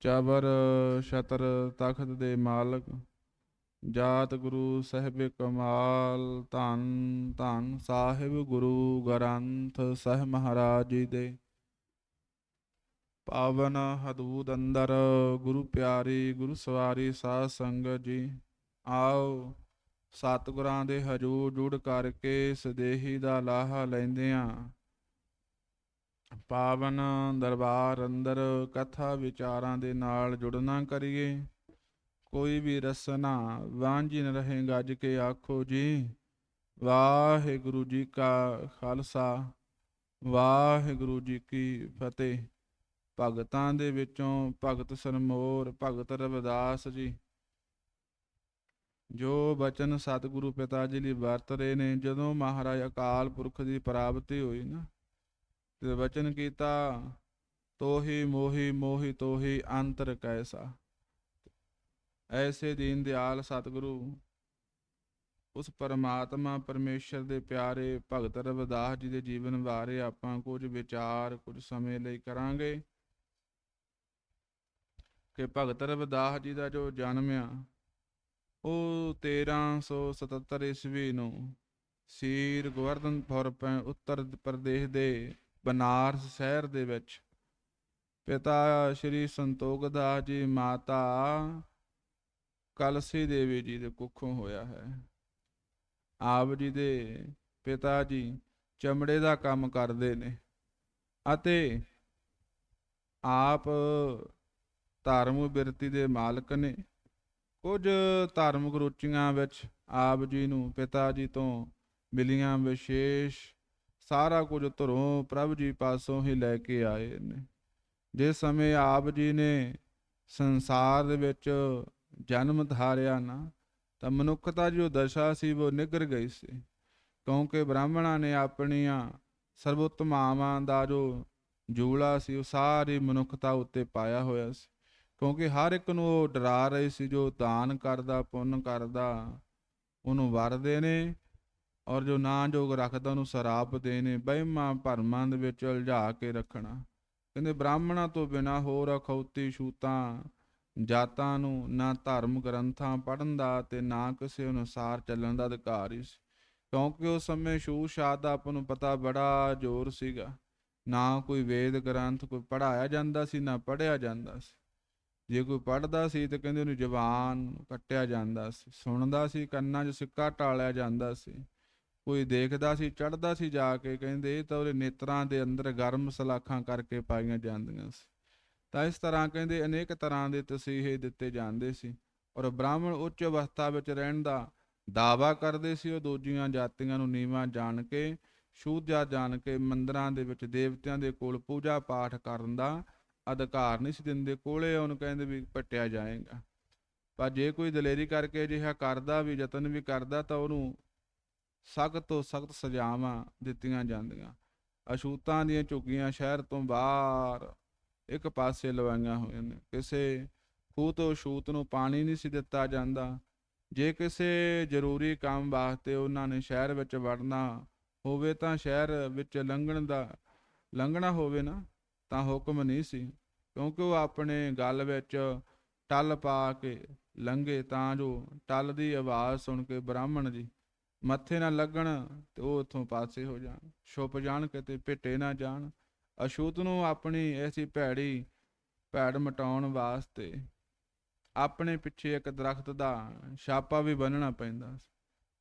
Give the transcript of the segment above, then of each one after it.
ਚਾਬਰ ਸ਼ਤਰ ਤਖਤ ਦੇ ਮਾਲਕ, ਜਾਤ ਗੁਰੂ ਸਾਹਿਬ ਕਮਾਲ, ਧੰਨ ਧੰਨ ਸਾਹਿਬ ਗੁਰੂ ਗ੍ਰੰਥ ਸਾਹਿਬ ਮਹਾਰਾਜ ਜੀ ਦੇ। ਪਾਵਨ ਹਦੂਦ ਅੰਦਰ ਗੁਰੂ ਪਿਆਰੀ, ਗੁਰੂ ਸਵਾਰੀ ਸਾਧ ਸੰਗਤ ਜੀ, ਆਓ ਸਤਿਗੁਰਾਂ ਦੇ ਹਜੂਰ ਜੁੜ ਕਰਕੇ ਸਦੇਹੀ ਦਾ ਲਾਹਾ ਲੈਂਦੇ ਲੈਂਦਿਆਂ ਪਾਵਨ ਦਰਬਾਰ ਅੰਦਰ ਕਥਾ ਵਿਚਾਰਾਂ ਦੇ ਨਾਲ ਜੁੜਨਾ ਕਰੀਏ। ਕੋਈ ਵੀ ਰਸਨਾ ਵਾਂਝੀ ਨ ਰਹੇ ਗੱਜ ਕੇ ਆਖੋ ਜੀ, ਵਾਹਿਗੁਰੂ ਜੀ ਕਾ ਖਾਲਸਾ, ਵਾਹਿਗੁਰੂ ਜੀ ਕੀ ਫਤਿਹ। ਭਗਤਾਂ ਦੇ ਵਿੱਚੋਂ ਭਗਤ ਸਰਮੋਰ ਭਗਤ ਰਵਿਦਾਸ ਜੀ। ਜੋ ਬਚਨ ਸਤਿਗੁਰੂ ਪਿਤਾ ਜੀ ਲਈ ਵਰਤ ਰਹੇ ਨੇ, ਜਦੋਂ ਮਹਾਰਾਜ ਅਕਾਲ ਪੁਰਖ ਦੀ ਪ੍ਰਾਪਤੀ ਹੋਈ ਨਾ ਵਚਨ ਕੀਤਾ ਤੋਹੀ ਮੋਹੀ ਮੋਹੀ ਤੋਹੀ ਅੰਤਰ ਕੈਸਾ ਐਸੇ ਦੀਨ ਦਿਆਲ ਸਤਿਗੁਰੂ ਉਸ ਪਰਮਾਤਮਾ ਪਰਮੇਸ਼ਰ ਦੇ ਪਿਆਰੇ ਭਗਤ ਰਵਿਦਾਸ ਜੀ ਦੇ ਜੀਵਨ ਬਾਰੇ ਆਪਾਂ ਕੁਝ ਵਿਚਾਰ ਕੁਝ ਸਮੇਂ ਲਈ ਕਰਾਂਗੇ ਕਿ ਭਗਤ ਰਵਿਦਾਸ ਜੀ ਦਾ ਜੋ ਜਨਮ ਆ ਉਹ 1377 ਈਸਵੀ ਨੂੰ ਸੀਰ ਗੋਵਰਧਨਪੁਰ ਪੈ ਉੱਤਰ ਪ੍ਰਦੇਸ਼ ਦੇ ਬਨਾਰਸ ਸ਼ਹਿਰ ਦੇ ਵਿੱਚ। ਪਿਤਾ ਸ਼੍ਰੀ ਸੰਤੋਖਦਾਸ ਜੀ, ਮਾਤਾ ਕਲਸੀ ਦੇਵੀ ਜੀ ਦੇ ਕੁੱਖੋਂ ਹੋਇਆ ਹੈ। ਆਪ ਜੀ ਦੇ ਪਿਤਾ ਜੀ ਚਮੜੇ ਦਾ ਕੰਮ ਕਰਦੇ ਨੇ ਅਤੇ ਆਪ ਧਰਮ ਬਿਰਤੀ ਦੇ ਮਾਲਕ ਨੇ। ਕੁਝ ਧਾਰਮਿਕ ਰੁਚੀਆਂ ਵਿੱਚ ਆਪ ਜੀ ਨੂੰ ਪਿਤਾ ਜੀ ਤੋਂ ਮਿਲੀਆਂ ਵਿਸ਼ੇਸ਼ ਸਾਰਾ ਕੁਝ ਧਰੋਂ ਪ੍ਰਭ ਜੀ ਪਾਸੋਂ ਹੀ ਲੈ ਕੇ ਆਏ ਨੇ। ਜਿਸ ਸਮੇਂ ਆਪ ਜੀ ਨੇ ਸੰਸਾਰ ਦੇ ਵਿੱਚ ਜਨਮ ਧਾਰਿਆ ਨਾ, ਤਾਂ ਮਨੁੱਖਤਾ ਜੋ ਦਸ਼ਾ ਸੀ, ਉਹ ਨਿਗਰ ਗਈ ਸੀ। ਕਿਉਂਕਿ ਬ੍ਰਾਹਮਣਾਂ ਨੇ ਆਪਣੀਆਂ ਸਰਵੋਤਮਾਵਾਂ ਦਾ ਜੋ ਜੂਲਾ ਸੀ, ਉਹ ਸਾਰੀ ਮਨੁੱਖਤਾ ਉੱਤੇ ਪਾਇਆ ਹੋਇਆ ਸੀ। ਕਿਉਂਕਿ ਹਰ ਇੱਕ ਨੂੰ ਉਹ ਡਰਾ ਰਹੇ ਸੀ, ਜੋ ਦਾਨ ਕਰਦਾ, ਪੁੰਨ ਕਰਦਾ, ਉਹਨੂੰ ਵਰਦੇ ਨੇ। ਔਰ ਜੋ ਨਾ ਜੋਗ ਰੱਖਦਾ ਉਹਨੂੰ ਸਰਾਪ ਦੇਣੇ, ਬਹਿਮਾਂ ਭਰਮਾਂ ਦੇ ਵਿੱਚ ਉਲਝਾ ਕੇ ਰੱਖਣਾ। ਕਹਿੰਦੇ, ਬ੍ਰਾਹਮਣਾਂ ਤੋਂ ਬਿਨਾ ਹੋਰ ਅਖੌਤੀ ਛੂਤਾਂ, ਜਾਤਾਂ ਨੂੰ ਨਾ ਧਰਮ ਗ੍ਰੰਥਾਂ ਪੜ੍ਹਨ ਦਾ ਤੇ ਨਾ ਕਿਸੇ ਅਨੁਸਾਰ ਚੱਲਣ ਦਾ ਅਧਿਕਾਰ ਹੀ ਸੀ ਕਿਉਂਕਿ ਉਸ ਸਮੇਂ ਛੂਤ ਦਾ ਆਪਾਂ ਨੂੰ ਪਤਾ ਬੜਾ ਜ਼ੋਰ ਸੀਗਾ। ਨਾ ਕੋਈ ਵੇਦ ਗ੍ਰੰਥ ਕੋਈ ਪੜਾਇਆ ਜਾਂਦਾ ਸੀ, ਨਾ ਪੜਿਆ ਜਾਂਦਾ ਸੀ। ਜੇ ਕੋਈ ਪੜਦਾ ਸੀ ਤੇ ਕਹਿੰਦੇ ਉਹਨੂੰ ਜ਼ਬਾਨ ਕੱਟਿਆ ਜਾਂਦਾ ਸੀ, ਸੁਣਦਾ ਸੀ, ਕੰਨਾਂ 'ਚ ਸਿੱਕਾ ਟਾਲਿਆ ਜਾਂਦਾ ਸੀ। ਕੋਈ ਦੇਖਦਾ ਸੀ ਚੜਦਾ ਸੀ ਜਾ ਕੇ, ਕਹਿੰਦੇ ਇਹ ਤਾਂ ਉਹਦੇ ਨੇਤਰਾਂ ਦੇ ਅੰਦਰ ਗਰਮ ਸਲਾਖਾਂ ਕਰਕੇ ਪਾਈਆਂ ਜਾਂਦੀਆਂ ਸੀ। ਤਾਂ ਇਸ ਤਰ੍ਹਾਂ ਕਹਿੰਦੇ ਅਨੇਕ ਤਰ੍ਹਾਂ ਦੇ ਤਸੀਹੇ ਦਿੱਤੇ ਜਾਂਦੇ ਸੀ ਔਰ ਬ੍ਰਾਹਮਣ ਉੱਚ ਅਵਸਥਾ ਵਿੱਚ ਰਹਿਣ ਦਾ ਦਾਵਾ ਕਰਦੇ ਸੀ। ਉਹ ਦੂਜੀਆਂ ਜਾਤੀਆਂ ਨੂੰ ਨੀਵਾਂ ਜਾਣ ਕੇ ਸ਼ੂਦਿਆ ਜਾਣ ਕੇ ਮੰਦਰਾਂ ਦੇ ਵਿੱਚ ਦੇਵਤਿਆਂ ਦੇ ਕੋਲ ਪੂਜਾ ਪਾਠ ਕਰਨ ਦਾ ਅਧਿਕਾਰ ਨਹੀਂ ਸੀ ਦਿੰਦੇ। ਕੋਲੇ ਉਹਨੂੰ ਕਹਿੰਦੇ ਵੀ ਪਟਿਆ ਜਾਏਗਾ। ਪਰ ਜੇ ਕੋਈ ਦਲੇਰੀ ਕਰਕੇ ਅਜਿਹਾ ਕਰਦਾ, ਵੀ ਯਤਨ ਵੀ ਕਰਦਾ ਤਾਂ ਉਹਨੂੰ ਸਖਤ ਤੋਂ ਸਖਤ ਸਜ਼ਾਵਾਂ ਦਿੱਤੀਆਂ ਜਾਂਦੀਆਂ। ਅਸ਼ੂਤਾਂ ਦੀਆਂ ਝੁੱਗੀਆਂ ਸ਼ਹਿਰ ਤੋਂ ਬਾਹਰ ਇੱਕ ਪਾਸੇ ਲਵਾਈਆਂ ਹੋਈਆਂ ਨੇ। ਕਿਸੇ ਖੂਹ ਤੋਂ ਛੂਤ ਨੂੰ ਪਾਣੀ ਨਹੀਂ ਸੀ ਦਿੱਤਾ ਜਾਂਦਾ। ਜੇ ਕਿਸੇ ਜ਼ਰੂਰੀ ਕੰਮ ਵਾਸਤੇ ਉਹਨਾਂ ਨੇ ਸ਼ਹਿਰ ਵਿੱਚ ਵੜਨਾ ਹੋਵੇ ਤਾਂ ਸ਼ਹਿਰ ਵਿੱਚ ਲੰਘਣ ਦਾ, ਲੰਘਣਾ ਹੋਵੇ ਨਾ, ਤਾਂ ਹੁਕਮ ਨਹੀਂ ਸੀ। ਕਿਉਂਕਿ ਉਹ ਆਪਣੇ ਗੱਲ ਵਿੱਚ ਟੱਲ ਪਾ ਕੇ ਲੰਘੇ ਤਾਂ ਜੋ ਟੱਲ ਦੀ ਆਵਾਜ਼ ਸੁਣ ਕੇ ਬ੍ਰਾਹਮਣ ਜੀ ਮੱਥੇ ਨਾ ਲੱਗਣ ਤੇ ਉਹ ਉਥੋਂ ਪਾਸੇ ਹੋ ਜਾਣ। ਛੁਪ ਜਾਣ, ਕਿਤੇ ਭਿੱਟੇ ਨਾ ਜਾਣ। ਅਸ਼ੂਤ ਨੂੰ ਆਪਣੀ ਐਸੀ ਭੈੜੀ ਭੈੜ ਮਟਾਉਣ ਵਾਸਤੇ ਆਪਣੇ ਪਿੱਛੇ ਇੱਕ ਦਰਖਤ ਦਾ ਛਾਪਾ ਵੀ ਬੰਨਣਾ ਪੈਂਦਾ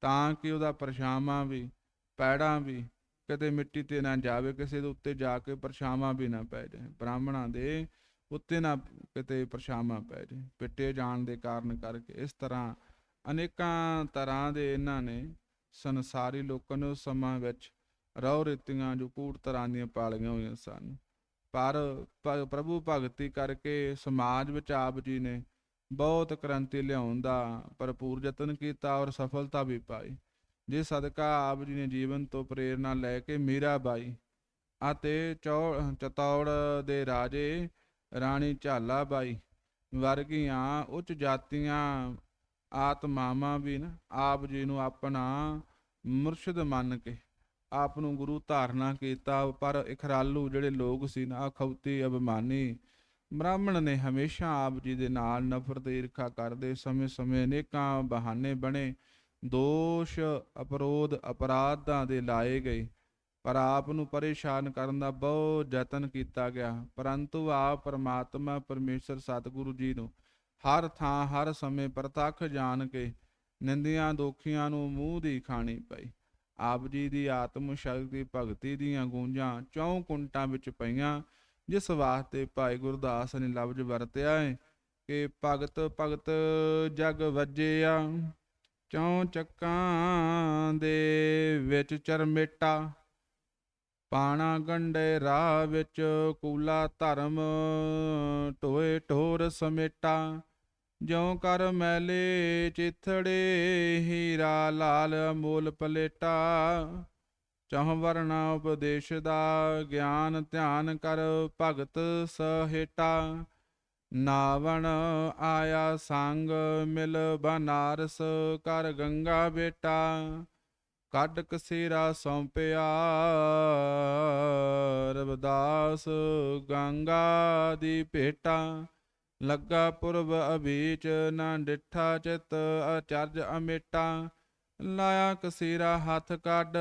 ਤਾਂ ਕਿ ਉਹਦਾ ਪਰਛਾਵਾਂ ਵੀ, ਪੈੜਾਂ ਵੀ ਕਿਤੇ ਮਿੱਟੀ ਤੇ ਨਾ ਜਾਵੇ, ਕਿਸੇ ਦੇ ਉੱਤੇ ਜਾ ਕੇ ਪਰਛਾਵਾਂ ਵੀ ਨਾ ਪੈ ਜਾਏ ਬ੍ਰਾਹਮਣਾਂ ਦੇ ਉੱਤੇ ਨਾ ਕਿਤੇ ਪਰਛਾਵਾਂ ਪੈ ਜਾਏ ਪਿੱਟੇ ਜਾਣ ਦੇ ਕਾਰਨ ਕਰਕੇ ਇਸ ਤਰ੍ਹਾਂ ਅਨੇਕਾਂ ਤਰ੍ਹਾਂ ਦੇ ਇਹਨਾਂ ਨੇ ਸੰਸਾਰੀ ਲੋਕਾਂ ਨੂੰ ਉਸ ਸਮਾਂ ਵਿੱਚ ਰਹੁ ਰੀਤੀਆਂ ਜੋ ਕੂੜ ਤਰ੍ਹਾਂ ਦੀਆਂ ਪਾਲੀਆਂ ਹੋਈਆਂ ਸਨ। ਪਰ ਪ੍ਰਭੂ ਭਗਤੀ ਕਰਕੇ ਸਮਾਜ ਵਿੱਚ ਆਪ ਜੀ ਨੇ ਬਹੁਤ ਕ੍ਰਾਂਤੀ ਲਿਆਉਣ ਦਾ ਭਰਪੂਰ ਯਤਨ ਕੀਤਾ ਔਰ ਸਫਲਤਾ ਵੀ ਪਾਈ। ਜੇ ਸਦਕਾ ਆਪ ਜੀ ਨੇ ਜੀਵਨ ਤੋਂ ਪ੍ਰੇਰਣਾ ਲੈ ਕੇ ਮੀਰਾਬਾਈ ਅਤੇ ਚੌ ਚਤੌੜ ਦੇ ਰਾਜੇ ਰਾਣੀ ਝਾਲਾ ਬਾਈ ਵਰਗੀਆਂ ਉੱਚ ਜਾਤੀਆਂ ਆਤਮਾਵਾਂ ਵੀ ਨਾ ਆਪ ਜੀ ਨੂੰ ਆਪਣਾ ਮੁਰਸ਼ਿਦ ਮੰਨ ਕੇ ਆਪ ਨੂੰ ਗੁਰੂ ਧਾਰਨਾ ਕੀਤਾ, ਪਰ ਇਖਰਾਲੂ ਜਿਹੜੇ ਲੋਕ ਸੀ ਨਾ ਅਖੌਤੀ ਅਭਿਮਾਨੀ ਬ੍ਰਾਹਮਣ ਨੇ ਹਮੇਸ਼ਾ ਆਪ ਜੀ ਦੇ ਨਾਲ ਨਫ਼ਰਤ ਈਰਖਾ ਕਰਦੇ ਸਮੇਂ-ਸਮੇਂ ਅਨੇਕਾਂ ਬਹਾਨੇ ਬਣੇ, ਦੋਸ਼, ਅਪਰੋਧ, ਅਪਰਾਧਾਂ ਦੇ ਲਾਏ ਗਏ, ਪਰ ਆਪ ਨੂੰ ਪਰੇਸ਼ਾਨ ਕਰਨ ਦਾ ਬਹੁਤ ਯਤਨ ਕੀਤਾ ਗਿਆ, ਪਰੰਤੂ ਆਪ ਪਰਮਾਤਮਾ ਪਰਮੇਸ਼ਰ ਸਤਿਗੁਰੂ ਜੀ ਨੂੰ ਹਰ ਥਾਂ ਹਰ ਸਮੇਂ ਪ੍ਰਤੱਖ ਜਾਣ ਕੇ ਨਿੰਦੀਆਂ ਦੋਖੀਆਂ ਨੂੰ ਮੂੰਹ ਦੀ ਖਾਣੀ ਪਈ। ਆਪ ਜੀ ਦੀ ਆਤਮ ਸ਼ਕਤੀ ਭਗਤੀ ਦੀਆਂ ਗੂੰਜਾਂ ਚੌਂ ਕੁੰਟਾਂ ਵਿੱਚ ਪਈਆਂ, ਜਿਸ ਵਾਸਤੇ ਭਾਈ ਗੁਰਦਾਸ ਨੇ ਲਫ਼ਜ਼ ਵਰਤਿਆ ਹੈ ਕਿ ਭਗਤ ਭਗਤ ਜਗ ਵੱਜਿਆ, ਚੌਂ ਚੱਕਾਂ ਦੇ ਵਿੱਚ ਚਰਮੇਟਾ ਪਾਣਾ ਗੰਡੇ ਰਾਹ ਵਿੱਚ, ਕੂਲਾ ਧਰਮ ਟੋਏ ਠੋਰ ਸਮੇਟਾ। ਜਿਉ ਕਰ ਮੈਲੇ ਚਿਥੜੇ, ਹੀਰਾ ਲਾਲ ਅਮੋਲ ਪਲੇਟਾ। ਚਹ ਵਰਣਾ ਉਪਦੇਸ਼ ਦਾ ਗਿਆਨ ਧਿਆਨ ਕਰ ਭਗਤ ਸਹੇਟਾ। ਨਾਵਣ ਆਇਆ ਸੰਗ ਮਿਲ ਬਨਾਰਸ ਕਰ ਗੰਗਾ ਬੇਟਾ। ਕੱਢ ਕਸੇਰਾ ਸੌਂਪਿਆ, ਰਵਦਾਸ ਗੰਗਾ ਦੀ ਭੇਟਾ, ਲੱਗਾ ਪੁਰਬ ਅਬੀਚ ਨਾ ਡਿਠਾ ਚਿਤ ਅਚਰਜ ਅਮੇਟਾ, ਲਾਇਆ ਕਸੀਰਾ ਹੱਥ ਕੱਢ,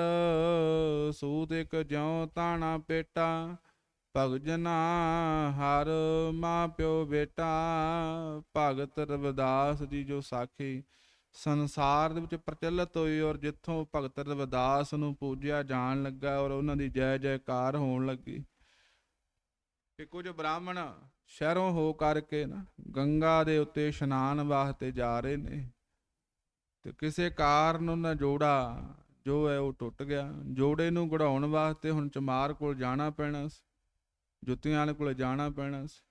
ਸੂਤ ਇਕ ਜਿਉ ਤਾਣਾ ਪੇਟਾ ਭਗਜਨਾ ਹਰ ਮਾਂ ਪਿਓ ਬੇਟਾ, ਭਗਤ ਰਵਦਾਸ ਜੀ ਜੋ ਸਾਖੀ ਸੰਸਾਰ ਦੇ ਵਿੱਚ ਪ੍ਰਚਲਿਤ ਹੋਈ ਔਰ ਜਿੱਥੋਂ ਭਗਤ ਰਵਿਦਾਸ ਨੂੰ ਪੂਜਿਆ ਜਾਣ ਲੱਗਾ ਔਰ ਉਹਨਾਂ ਦੀ ਜੈ ਜੈਕਾਰ ਹੋਣ ਲੱਗੀ। ਕਿ ਕੁਝ ਬ੍ਰਾਹਮਣ ਸ਼ਹਿਰੋਂ ਹੋ ਕਰਕੇ ਨਾ ਗੰਗਾ ਦੇ ਉੱਤੇ ਇਸ਼ਨਾਨ ਵਾਸਤੇ ਜਾ ਰਹੇ ਨੇ ਤੇ ਕਿਸੇ ਕਾਰਨ ਉਹਨਾਂ ਜੋੜਾ ਜੋ ਹੈ ਉਹ ਟੁੱਟ ਗਿਆ। ਜੋੜੇ ਨੂੰ ਗੜਾਉਣ ਵਾਸਤੇ ਹੁਣ ਚਮਾਰ ਕੋਲ ਜਾਣਾ ਪੈਣਾ ਸੀ, ਜੁੱਤੀਆਂ ਵਾਲੇ ਕੋਲ ਜਾਣਾ ਪੈਣਾ ਸੀ।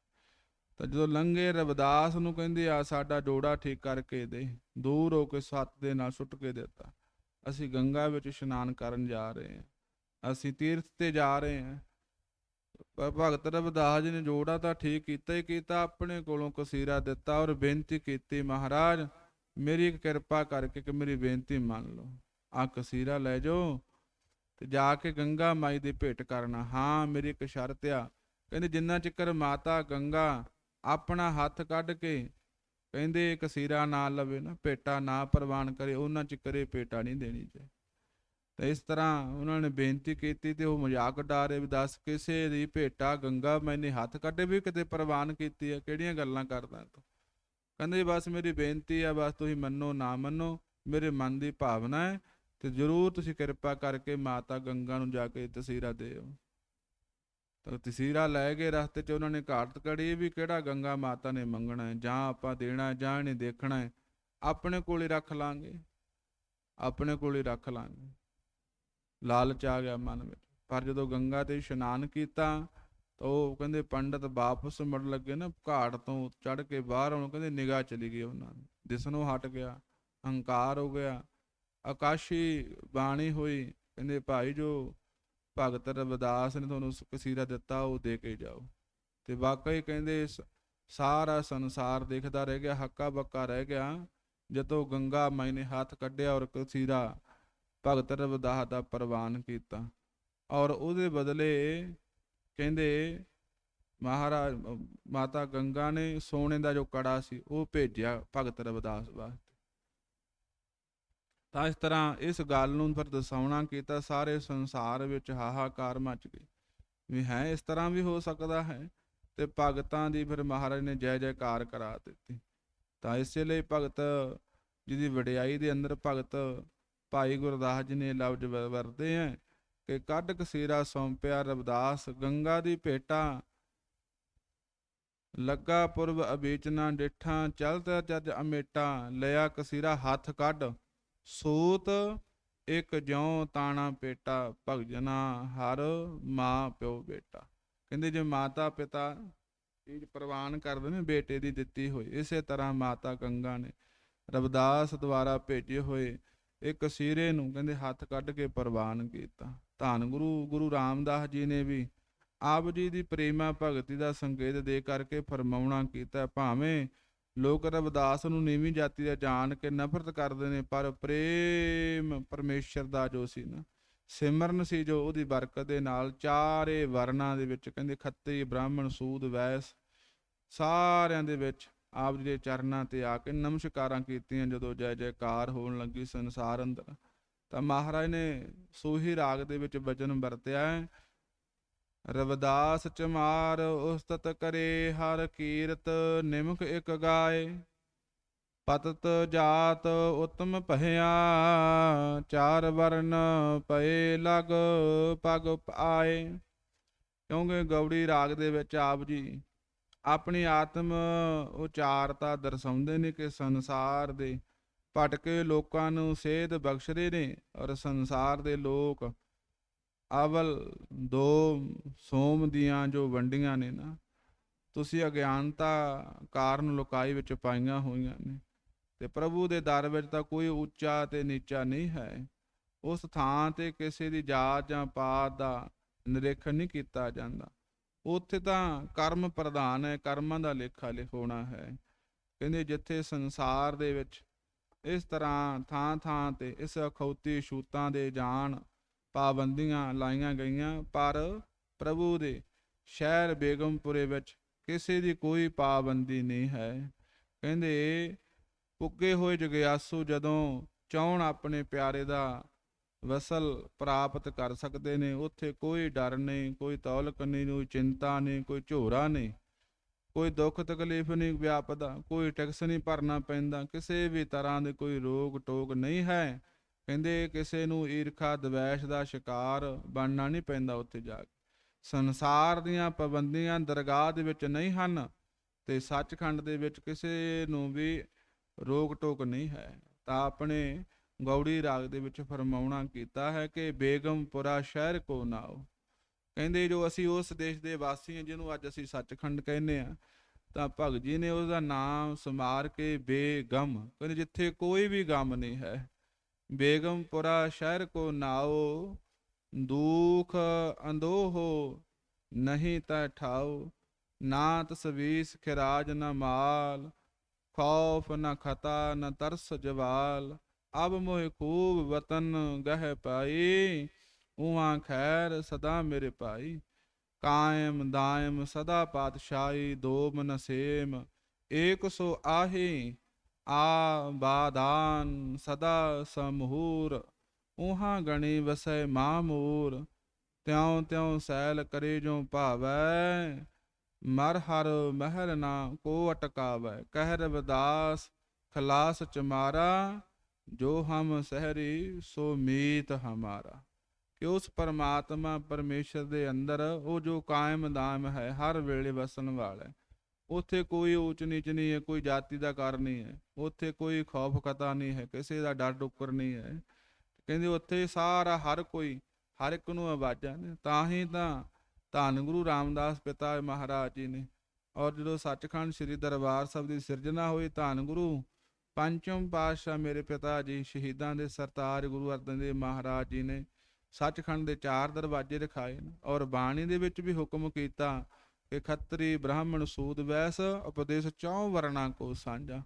ਤਾਂ ਜਦੋਂ ਲੰਘੇ, ਰਵਿਦਾਸ ਨੂੰ ਕਹਿੰਦੇ, ਆ ਸਾਡਾ ਜੋੜਾ ਠੀਕ ਕਰਕੇ ਦੇ। ਦੂਰ ਹੋ ਕੇ ਸੱਤ ਦੇ ਨਾਲ ਸੁੱਟ ਕੇ ਦਿੱਤਾ। ਅਸੀਂ ਗੰਗਾ ਵਿੱਚ ਇਸ਼ਨਾਨ ਕਰਨ ਜਾ ਰਹੇ ਹਾਂ। ਅਸੀਂ ਤੀਰਥ ਤੇ ਜਾ ਰਹੇ ਹਾਂ। ਪਰ ਭਗਤ ਰਵਿਦਾਸ ਜੀ ਨੇ ਜੋੜਾ ਤਾਂ ਠੀਕ ਕੀਤਾ ਹੀ ਕੀਤਾ, ਆਪਣੇ ਕੋਲੋਂ ਕਸੀਰਾ ਦਿੱਤਾ ਔਰ ਬੇਨਤੀ ਕੀਤੀ, ਮਹਾਰਾਜ, ਮੇਰੀ ਕਿਰਪਾ ਕਰਕੇ ਕਿ ਮੇਰੀ ਬੇਨਤੀ ਮੰਨ ਲਓ। ਆ ਕਸੀਰਾ ਲੈ ਜਾਓ ਤੇ ਜਾ ਕੇ ਗੰਗਾ ਮਾਈ ਦੀ ਭੇਟ ਕਰਨਾ। ਹਾਂ, ਮੇਰੀ ਇੱਕ ਸ਼ਰਤ ਆ। ਕਹਿੰਦੇ, ਜਿੰਨਾ ਚਿਕਰ ਮਾਤਾ ਗੰਗਾ ਆਪਣਾ ਹੱਥ ਕੱਢ ਕੇ ਕਹਿੰਦੇ ਕਸੀਰਾ ਨਾ ਲਵੇ ਨਾ ਭੇਟਾ ਨਾ ਪ੍ਰਵਾਨ ਕਰੇ, ਉਹਨਾਂ 'ਚ ਕਰੇ ਭੇਟਾ ਨਹੀਂ ਦੇਣੀ ਚਾਹੀਦੀ ਤੇ ਇਸ ਤਰ੍ਹਾਂ ਉਹਨਾਂ ਨੇ ਬੇਨਤੀ ਕੀਤੀ ਤੇ ਉਹ ਮਜ਼ਾਕ ਉਡਾ ਵੀ ਦੱਸ ਕਿਸੇ ਦੀ ਭੇਟਾ ਗੰਗਾ ਮੈਨੇ ਹੱਥ ਕੱਢੇ ਵੀ ਕਿਤੇ ਪ੍ਰਵਾਨ ਕੀਤੀ ਹੈ ਕਿਹੜੀਆਂ ਗੱਲਾਂ ਕਰਦਾ ਤੂੰ? ਕਹਿੰਦੇ ਬਸ ਮੇਰੀ ਬੇਨਤੀ ਆ, ਬਸ ਤੁਸੀਂ ਮੰਨੋ ਨਾ ਮੰਨੋ, ਮੇਰੇ ਮਨ ਦੀ ਭਾਵਨਾ ਹੈ ਤੇ ਜਰੂਰ ਤੁਸੀਂ ਕਿਰਪਾ ਕਰਕੇ ਮਾਤਾ ਗੰਗਾ ਨੂੰ ਜਾ ਕੇ ਤਸੀਰਾ ਦਿਓ। ਤਾਂ ਤਸੀਰਾ ਲੈ ਕੇ ਰਸਤੇ 'ਚ ਉਹਨਾਂ ਨੇ ਘਾਟ ਕੜੀ ਵੀ ਕਿਹੜਾ ਗੰਗਾ ਮਾਤਾ ਨੇ ਮੰਗਣਾ ਹੈ, ਜਾਂ ਆਪਾਂ ਦੇਣਾ ਜਾਂ ਨਹੀਂ ਦੇਖਣਾ ਹੈ, ਆਪਣੇ ਕੋਲ ਹੀ ਰੱਖ ਲਾਂਗੇ। ਆਪਣੇ ਕੋਲ ਹੀ ਰੱਖ ਲਾਂਗੇ। ਲਾਲਚ ਆ ਗਿਆ ਮਨ ਵਿੱਚ। ਪਰ ਜਦੋਂ ਗੰਗਾ ਤੇ ਇਸ਼ਨਾਨ ਕੀਤਾ, ਤਾਂ ਉਹ ਕਹਿੰਦੇ ਪੰਡਤ ਵਾਪਸ ਮੁੜ ਲੱਗੇ ਨਾ ਘਾਟ ਤੋਂ ਚੜ ਕੇ ਬਾਹਰ ਆਉਣ ਕਹਿੰਦੇ ਨਿਗਾਹ ਚਲੀ ਗਈ ਉਹਨਾਂ ਦੀ। ਦਿਸਣੋਂ ਹਟ ਗਿਆ, ਹੰਕਾਰ ਹੋ ਗਿਆ। ਆਕਾਸ਼ੀ ਬਾਣੀ ਹੋਈ, ਕਹਿੰਦੇ ਭਾਈ ਜੋ ਭਗਤ ਰਵਿਦਾਸ ਨੇ ਤੁਹਾਨੂੰ ਕਸੀਰਾ ਦਿੱਤਾ, ਉਹ ਦੇ ਕੇ ਜਾਓ। ਤੇ ਵਾਕਈ ਕਹਿੰਦੇ ਸ- ਸਾਰਾ ਸੰਸਾਰ ਦੇਖਦਾ ਰਹਿ ਗਿਆ, ਹੱਕਾ ਬੱਕਾ ਰਹਿ ਗਿਆ। ਜਦੋਂ ਗੰਗਾ ਮਾਈ ਨੇ ਹੱਥ ਕੱਢਿਆ ਔਰ ਕਸੀਰਾ ਭਗਤ ਰਵਿਦਾਸ ਦਾ ਪ੍ਰਵਾਨ ਕੀਤਾ। ਔਰ ਉਹਦੇ ਬਦਲੇ ਕਹਿੰਦੇ ਮਹਾਰਾਜ, ਮਾਤਾ ਗੰਗਾ ਨੇ ਸੋਨੇ ਦਾ ਜੋ ਕੜਾ ਸੀ, ਉਹ ਭੇਜਿਆ ਭਗਤ ਰਵਿਦਾਸ ਵਾਸਤੇ ਤਾਂ ਇਸ ਤਰ੍ਹਾਂ ਇਸ ਗੱਲ ਨੂੰ ਫਿਰ ਦਸਾਉਣਾ ਕੀਤਾ ਸਾਰੇ ਸੰਸਾਰ ਵਿੱਚ ਹਾਹਾਕਾਰ ਮਚ ਗਈ ਵੀ ਹੈ, ਇਸ ਤਰ੍ਹਾਂ ਵੀ ਹੋ ਸਕਦਾ ਹੈ? ਤੇ ਭਗਤਾਂ ਦੀ ਫਿਰ ਮਹਾਰਾਜ ਨੇ ਜੈ ਜੈਕਾਰ ਕਰਾ ਦਿੱਤੀ। ਤਾਂ ਇਸੇ ਲਈ ਭਗਤ ਜਿਹਦੀ ਵਡਿਆਈ ਦੇ ਅੰਦਰ ਭਗਤ ਭਾਈ ਗੁਰਦਾਸ ਜੀ ਨੇ ਲਫ਼ਜ਼ ਵ- ਵਰਤੇ ਹੈ ਕਿ ਕੱਢ ਕਸੀਰਾ ਸੌਂਪਿਆ ਰਵਦਾਸ, ਗੰਗਾ ਦੀ ਭੇਟਾ, ਲੱਗਾ ਪੁਰਬ ਅਬੇਚਨਾ, ਡੇਠਾਂ ਚਲਤ ਚੱਜ ਅਮੇਟਾ, ਲਿਆ ਕਸੀਰਾ ਹੱਥ ਕੱਢ। ਸੂਤ ਇੱਕ ਜਿਉ ਤਾਣਾ ਪੇਟਾ, ਭਗਜਨਾ ਹਰ ਮਾਂ ਪਿਓ ਬੇਟਾ। ਕਹਿੰਦੇ ਜੇ ਮਾਤਾ ਪਿਤਾ ਚੀਜ਼ ਪ੍ਰਵਾਨ ਕਰਦੇ ਨੇ, ਬੇਟੇ ਦੀ ਦਿੱਤੀ ਹੋਈ, ਇਸੇ ਤਰ੍ਹਾਂ ਮਾਤਾ ਗੰਗਾ ਨੇ ਰਵਿਦਾਸ ਦੁਆਰਾ ਭੇਜੇ ਹੋਏ ਇੱਕ ਸੀਰੇ ਨੂੰ ਕਹਿੰਦੇ ਹੱਥ ਕੱਢ ਕੇ ਪ੍ਰਵਾਨ ਕੀਤਾ। ਧੰਨ ਗੁਰੂ ਗੁਰੂ ਰਾਮਦਾਸ ਜੀ ਨੇ ਵੀ ਆਪ ਜੀ ਦੀ ਪ੍ਰੇਮਾ ਭਗਤੀ ਦਾ ਸੰਕੇਤ ਦੇ ਕਰਕੇ ਫਰਮਾਉਣਾ ਕੀਤਾ, ਭਾਵੇਂ ਲੋਕ ਰਵਿਦਾਸ ਨੂੰ ਨੀਵੀਂ ਜਾਤੀ ਦਾ ਜਾਣ ਕੇ ਨਫ਼ਰਤ ਕਰਦੇ ਨੇ, ਪਰ ਪ੍ਰੇਮ ਪਰਮੇਸ਼ਰ ਦਾ ਜੋ ਸੀ ਨਾ, ਸਿਮਰਨ ਸੀ ਜੋ ਉਹਦੀ ਬਰਕਤ ਦੇ ਨਾਲ, ਚਾਰੇ ਵਰਨਾਂ ਦੇ ਵਿੱਚ ਕਹਿੰਦੇ ਖੱਤਰੀ, ਬ੍ਰਾਹਮਣ, ਸੂਦ, ਵੈਸ, ਸਾਰਿਆਂ ਦੇ ਵਿੱਚ ਆਪ ਜੀ ਦੇ ਚਰਨਾਂ ਤੇ ਆ ਕੇ ਨਮਸਕਾਰਾਂ ਕੀਤੀਆਂ ਜਦੋਂ ਜੈ ਜੈਕਾਰ ਹੋਣ ਲੱਗੀ ਸੰਸਾਰ ਅੰਦਰ। ਤਾਂ ਮਹਾਰਾਜ ਨੇ ਸੋਹੀ ਰਾਗ ਦੇ ਵਿੱਚ ਵਚਨ ਵਰਤਿਆ ਹੈ ਰਵਦਾਸ ਚਮਾਰ ਉਸਤਤ ਕਰੇ ਹਰ ਕੀਰਤ, ਨਿਮਕ ਇਕ ਗਾਏ। ਪਤਤ ਜਾਤ ਉਤਮ ਭਇਆ, ਚਾਰ ਵਰਨ ਪਏ ਲਗ ਪਗ ਆਏ ਕਿਉਂਕਿ ਗੌੜੀ ਰਾਗ ਦੇ ਵਿੱਚ ਆਪ ਜੀ ਆਪਣੀ ਆਤਮ ਉਚਾਰਤਾ ਦਰਸਾਉਂਦੇ ਨੇ ਕਿ ਸੰਸਾਰ ਦੇ ਭਟਕੇ ਲੋਕਾਂ ਨੂੰ ਸੇਧ ਬਖਸ਼ਦੇ ਨੇ ਔਰ ਸੰਸਾਰ ਦੇ ਲੋਕ ਅਵਲ ਦੋ ਸੋਮ ਦੀਆਂ ਜੋ ਵੰਡੀਆਂ ਨੇ ਨਾ, ਤੁਸੀਂ ਅਗਿਆਨਤਾ ਕਾਰਨ ਲੁਕਾਈ ਵਿੱਚ ਪਾਈਆਂ ਹੋਈਆਂ ਨੇ। ਤੇ ਪ੍ਰਭੂ ਦੇ ਦਰ ਵਿੱਚ ਤਾਂ ਕੋਈ ਉੱਚਾ ਤੇ ਨੀਚਾ ਨਹੀਂ ਹੈ। ਉਸ ਥਾਂ ਤੇ ਕਿਸੇ ਦੀ ਜਾਤ ਜਾਂ ਪਾਤ ਦਾ ਨਿਰੀਖਣ ਨਹੀਂ ਕੀਤਾ ਜਾਂਦਾ। ਉੱਥੇ ਤਾਂ ਕਰਮ ਪ੍ਰਧਾਨ ਹੈ, ਕਰਮਾਂ ਦਾ ਲੇਖਾ ਲਿਖਾਉਣਾ ਹੈ। ਕਹਿੰਦੇ ਜਿੱਥੇ ਸੰਸਾਰ ਦੇ ਵਿੱਚ ਇਸ ਤਰ੍ਹਾਂ ਥਾਂ ਥਾਂ ਤੇ ਇਸ ਅਖੌਤੀ ਛੂਤਾਂ ਦੇ ਜਾਣ ਪਾਬੰਦੀਆਂ ਲਾਈਆਂ ਗਈਆਂ, ਪਰ ਪ੍ਰਭੂ ਦੇ ਸ਼ਹਿਰ ਬੇਗਮਪੁਰੇ ਵਿੱਚ ਕਿਸੇ ਦੀ ਕੋਈ ਪਾਬੰਦੀ ਨਹੀਂ ਹੈ। ਕਹਿੰਦੇ ਪੁੱਗੇ ਹੋਏ ਜਗਿਆਸੂ ਜਦੋਂ ਚਾਹਣ ਆਪਣੇ ਪਿਆਰੇ ਦਾ ਵਸਲ ਪ੍ਰਾਪਤ ਕਰ ਸਕਦੇ ਨੇ, ਉੱਥੇ ਕੋਈ ਡਰ ਨਹੀਂ, ਕੋਈ ਤੌਲਕ ਨਹੀਂ, ਕੋਈ ਚਿੰਤਾ ਨਹੀਂ, ਕੋਈ ਝੋਰਾ ਨਹੀਂ, ਕੋਈ ਦੁੱਖ ਤਕਲੀਫ ਨਹੀਂ ਵਿਆਪਦਾ, ਕੋਈ ਟੈਕਸ ਨਹੀਂ ਭਰਨਾ ਪੈਂਦਾ, ਕਿਸੇ ਵੀ ਤਰ੍ਹਾਂ ਦੇ ਕੋਈ ਰੋਗ ਟੋਕ ਨਹੀਂ ਹੈ। ਕਹਿੰਦੇ ਕਿਸੇ ਨੂੰ ਈਰਖਾ, ਦਵੈਸ਼ ਦਾ ਸ਼ਿਕਾਰ ਬਣਨਾ ਨਹੀਂ ਪੈਂਦਾ ਉੱਥੇ ਜਾ ਕੇ। ਸੰਸਾਰ ਦੀਆਂ ਪਾਬੰਦੀਆਂ ਦਰਗਾਹ ਦੇ ਵਿੱਚ ਨਹੀਂ ਹਨ ਤੇ ਸੱਚਖੰਡ ਦੇ ਵਿੱਚ ਕਿਸੇ ਨੂੰ ਵੀ ਰੋਕ ਟੋਕ ਨਹੀਂ ਹੈ। ਤਾਂ ਆਪਣੇ ਗੌੜੀ ਰਾਗ ਦੇ ਵਿੱਚ ਫਰਮਾਉਣਾ ਕੀਤਾ ਹੈ ਕਿ ਬੇਗਮਪੁਰਾ ਸ਼ਹਿਰ ਕੋ ਨਾਓ ਕਹਿੰਦੇ ਜੋ ਅਸੀਂ ਉਸ ਦੇਸ਼ ਦੇ ਵਾਸੀ ਹਾਂ ਜਿਹਨੂੰ ਅੱਜ ਅਸੀਂ ਸੱਚਖੰਡ ਕਹਿੰਦੇ ਆ ਤਾਂ ਭਗਤ ਜੀ ਨੇ ਉਹਦਾ ਨਾਮ ਸਮਾਰ ਕੇ ਬੇਗਮ, ਕਹਿੰਦੇ ਜਿੱਥੇ ਕੋਈ ਵੀ ਗਮ ਨਹੀਂ ਹੈ। ਬੇਗਮਪੁਰਾ ਸ਼ਹਿਰ ਕੋ ਨਾਓ, ਦੁਖ ਅੰਦੋਹੋ ਨਹੀਂ ਤਾਂ ਠਾਓ ਨਾ ਤਸਵੀਸ ਖਿਰਾਜ ਨਾ ਮਾਲ, ਖੌਫ ਨਾ ਖਤਾ ਨਾ ਤਰਸ ਜਵਾਲ, ਅਬ ਮੋਹਿ ਖੂਬ ਵਤਨ ਗਹਿ ਪਾਈ, ਉਹਾਂ ਖੈਰ ਸਦਾ ਮੇਰੇ ਪਾਈ ਕਾਇਮ ਦਾਇਮ ਸਦਾ ਪਾਤਸ਼ਾਹੀ ਦੋਮ ਨਸੇਮ ਏਕ ਸੋ ਆਹੀ ਆ ਬਾਦਾਨ ਸਦਾ ਸਮਹੂਰ ਉਹਾਂ ਗਣੀ ਵਸੈ ਮਾਮੂਰ, ਤਿਉ ਤਿਉ ਸੈਲ ਕਰੇ ਜੋ ਭਾਵੈ, ਮਰ ਹਰ ਮਹਿਲ ਨਾ ਕੋ ਅਟਕਾਵੈ ਕਹਿ ਰਵਿਦਾਸ ਖਲਾਸ ਚਮਾਰਾ, ਜੋ ਹਮ ਸਹਿਰੀ ਸੋ ਮੀਤ ਹਮਾਰਾ। ਕਿ ਉਸ ਪਰਮਾਤਮਾ ਪਰਮੇਸ਼ਰ ਦੇ ਅੰਦਰ ਉਹ ਜੋ ਕਾਇਮ ਦਾਮ ਹੈ, ਹਰ ਵੇਲੇ ਵਸਣ ਵਾਲਾ। ਹੈ ਉੱਥੇ ਕੋਈ ਊਚ ਨੀਚ ਨਹੀਂ ਹੈ, ਕੋਈ ਜਾਤੀ ਦਾ ਕਾਰਨ ਨਹੀਂ ਹੈ। ਉੱਥੇ ਕੋਈ ਖੌਫ ਕਤਾ ਨਹੀਂ ਹੈ, ਕਿਸੇ ਦਾ ਡਰ ਡੁੱਕਰ ਨਹੀਂ ਹੈ। ਕਹਿੰਦੇ ਉੱਥੇ ਸਾਰਾ ਹਰ ਕੋਈ, ਹਰ ਇੱਕ ਨੂੰ ਆਵਾਜ਼ਾਂ ਨੇ। ਤਾਂ ਹੀ ਤਾਂ ਧੰਨ ਗੁਰੂ ਰਾਮਦਾਸ ਪਿਤਾ ਮਹਾਰਾਜ ਜੀ ਨੇ। ਔਰ ਜਦੋਂ ਸੱਚਖੰਡ ਸ੍ਰੀ ਦਰਬਾਰ ਸਾਹਿਬ ਦੀ ਸਿਰਜਣਾ ਹੋਈ, ਧੰਨ ਗੁਰੂ, ਪੰਚਮ ਪਾਤਸ਼ਾਹ ਮੇਰੇ ਪਿਤਾ ਜੀ, ਸ਼ਹੀਦਾਂ ਦੇ ਸਰਤਾਜ ਗੁਰੂ ਅਰਜਨ ਦੇਵ ਮਹਾਰਾਜ ਜੀ ਨੇ ਸੱਚਖੰਡ ਦੇ ਚਾਰ ਦਰਵਾਜ਼ੇ ਦਿਖਾਏ ਔਰ ਬਾਣੀ ਦੇ ਵਿੱਚ ਵੀ ਹੁਕਮ ਕੀਤਾ ਕਿ ਖੱਤਰੀ ਬ੍ਰਾਹਮਣ ਸੂਦ ਵੈਸ, ਉਪਦੇਸ਼ ਚੌ ਵਰਨਾ ਕੋ ਸਾਂਝਾ।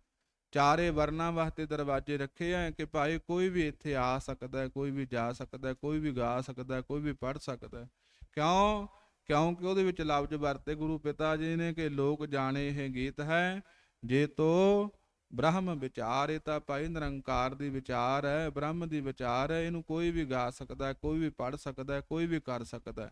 ਚਾਰੇ ਵਰਨਾ ਵਾਸਤੇ ਦਰਵਾਜ਼ੇ ਰੱਖੇ ਆ ਕਿ ਭਾਈ ਕੋਈ ਵੀ ਇੱਥੇ ਆ ਸਕਦਾ ਹੈ ਕੋਈ ਵੀ ਜਾ ਸਕਦਾ ਹੈ ਕੋਈ ਵੀ ਗਾ ਸਕਦਾ ਹੈ ਕੋਈ ਵੀ ਪੜ ਸਕਦਾ। ਹੈ ਕਿਉਂ ਕਿਉਂਕਿ ਉਹਦੇ ਵਿੱਚ ਲਫ਼ਜ਼ ਵਰਤੇ ਗੁਰੂ ਪਿਤਾ ਜੀ ਨੇ ਕਿ ਲੋਕ ਜਾਣੇ ਇਹ ਗੀਤ ਹੈ, ਜੇ ਤੋ ਬ੍ਰਹਮ ਵਿਚਾਰ ਇਹ ਤਾਂ ਭਾਈ ਨਿਰੰਕਾਰ ਦੀ ਵਿਚਾਰ ਹੈ, ਬ੍ਰਹਮ ਦੀ ਵਿਚਾਰ ਹੈ, ਇਹਨੂੰ ਕੋਈ ਵੀ ਗਾ ਸਕਦਾ, ਕੋਈ ਵੀ ਪੜ ਸਕਦਾ, ਕੋਈ ਵੀ ਕਰ ਸਕਦਾ। ਹੈ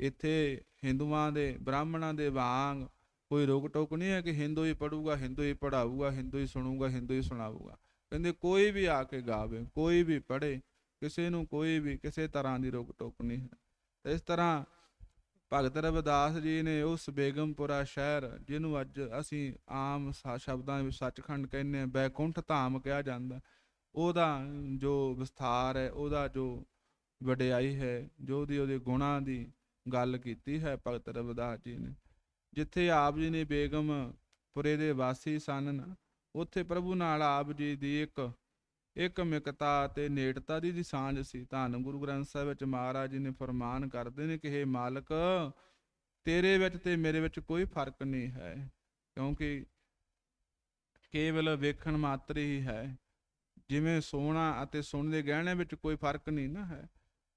ਇੱਥੇ ਹਿੰਦੂਆਂ ਦੇ, ਬ੍ਰਾਹਮਣਾਂ ਦੇ ਵਾਂਗ ਕੋਈ ਰੋਕ ਟੋਕ ਨਹੀਂ ਹੈ ਕਿ ਹਿੰਦੂ ਹੀ ਪੜੂਗਾ ਹਿੰਦੂ ਹੀ ਪੜਾਊਗਾ ਹਿੰਦੂ ਹੀ ਸੁਣੂਗਾ, ਹਿੰਦੂ ਹੀ ਸੁਣਾਊਗਾ। ਕਹਿੰਦੇ ਕੋਈ ਵੀ ਆ ਕੇ ਗਾਵੇ, ਕੋਈ ਵੀ ਪੜੇ ਕਿਸੇ ਨੂੰ ਕੋਈ ਵੀ ਕਿਸੇ ਤਰ੍ਹਾਂ ਦੀ ਰੋਕ ਟੋਕ ਨਹੀਂ ਹੈ। ਤੇ ਇਸ ਤਰ੍ਹਾਂ ਭਗਤ ਰਵਿਦਾਸ ਜੀ ਨੇ ਉਸ ਬੇਗਮਪੁਰਾ ਸ਼ਹਿਰ, ਜਿਹਨੂੰ ਅੱਜ ਅਸੀਂ ਆਮ ਸ਼ਬਦਾਂ ਵਿੱਚ ਸੱਚਖੰਡ ਕਹਿੰਦੇ ਆ ਬੈਕੁੰਠ ਧਾਮ ਕਿਹਾ ਜਾਂਦਾ, ਉਹਦਾ ਜੋ ਵਿਸਥਾਰ ਹੈ, ਉਹਦਾ ਜੋ ਵਡਿਆਈ ਹੈ, ਜੋ ਉਹਦੀ ਉਹਦੇ ਗੁਣਾਂ ਦੀ ਗੱਲ ਕੀਤੀ ਹੈ ਭਗਤ ਰਵਿਦਾਸ ਜੀ ਨੇ। ਜਿੱਥੇ ਆਪ ਜੀ ਨੇ ਬੇਗਮਪੁਰੇ ਦੇ ਵਾਸੀ ਸਨ ਉੱਥੇ ਪ੍ਰਭੂ ਨਾਲ ਆਪ ਜੀ ਦੀ ਇੱਕ ਇੱਕ ਮਿਕਤਾ ਤੇ ਨੇੜਤਾ ਦੀ ਸਾਂਝ ਸੀ। ਧੰਨ ਗੁਰੂ ਗ੍ਰੰਥ ਸਾਹਿਬ ਵਿੱਚ ਮਹਾਰਾਜ ਜੀ ਨੇ ਫਰਮਾਨ ਕਰਦੇ ਨੇ ਕਿ हे ਮਾਲਕ, ਤੇਰੇ ਵਿੱਚ ਤੇ ਮੇਰੇ ਵਿੱਚ ਕੋਈ ਫ਼ਰਕ ਨਹੀਂ ਹੈ, ਕਿਉਂਕਿ ਕੇਵਲ ਵੇਖਣ ਮਾਤਰ ਹੀ ਹੈ। ਜਿਵੇਂ ਸੋਨਾ ਅਤੇ ਸੋਨੇ ਦੇ ਗਹਿਣੇ ਵਿੱਚ ਕੋਈ ਫ਼ਰਕ ਨਹੀਂ ਨਾ ਹੈ।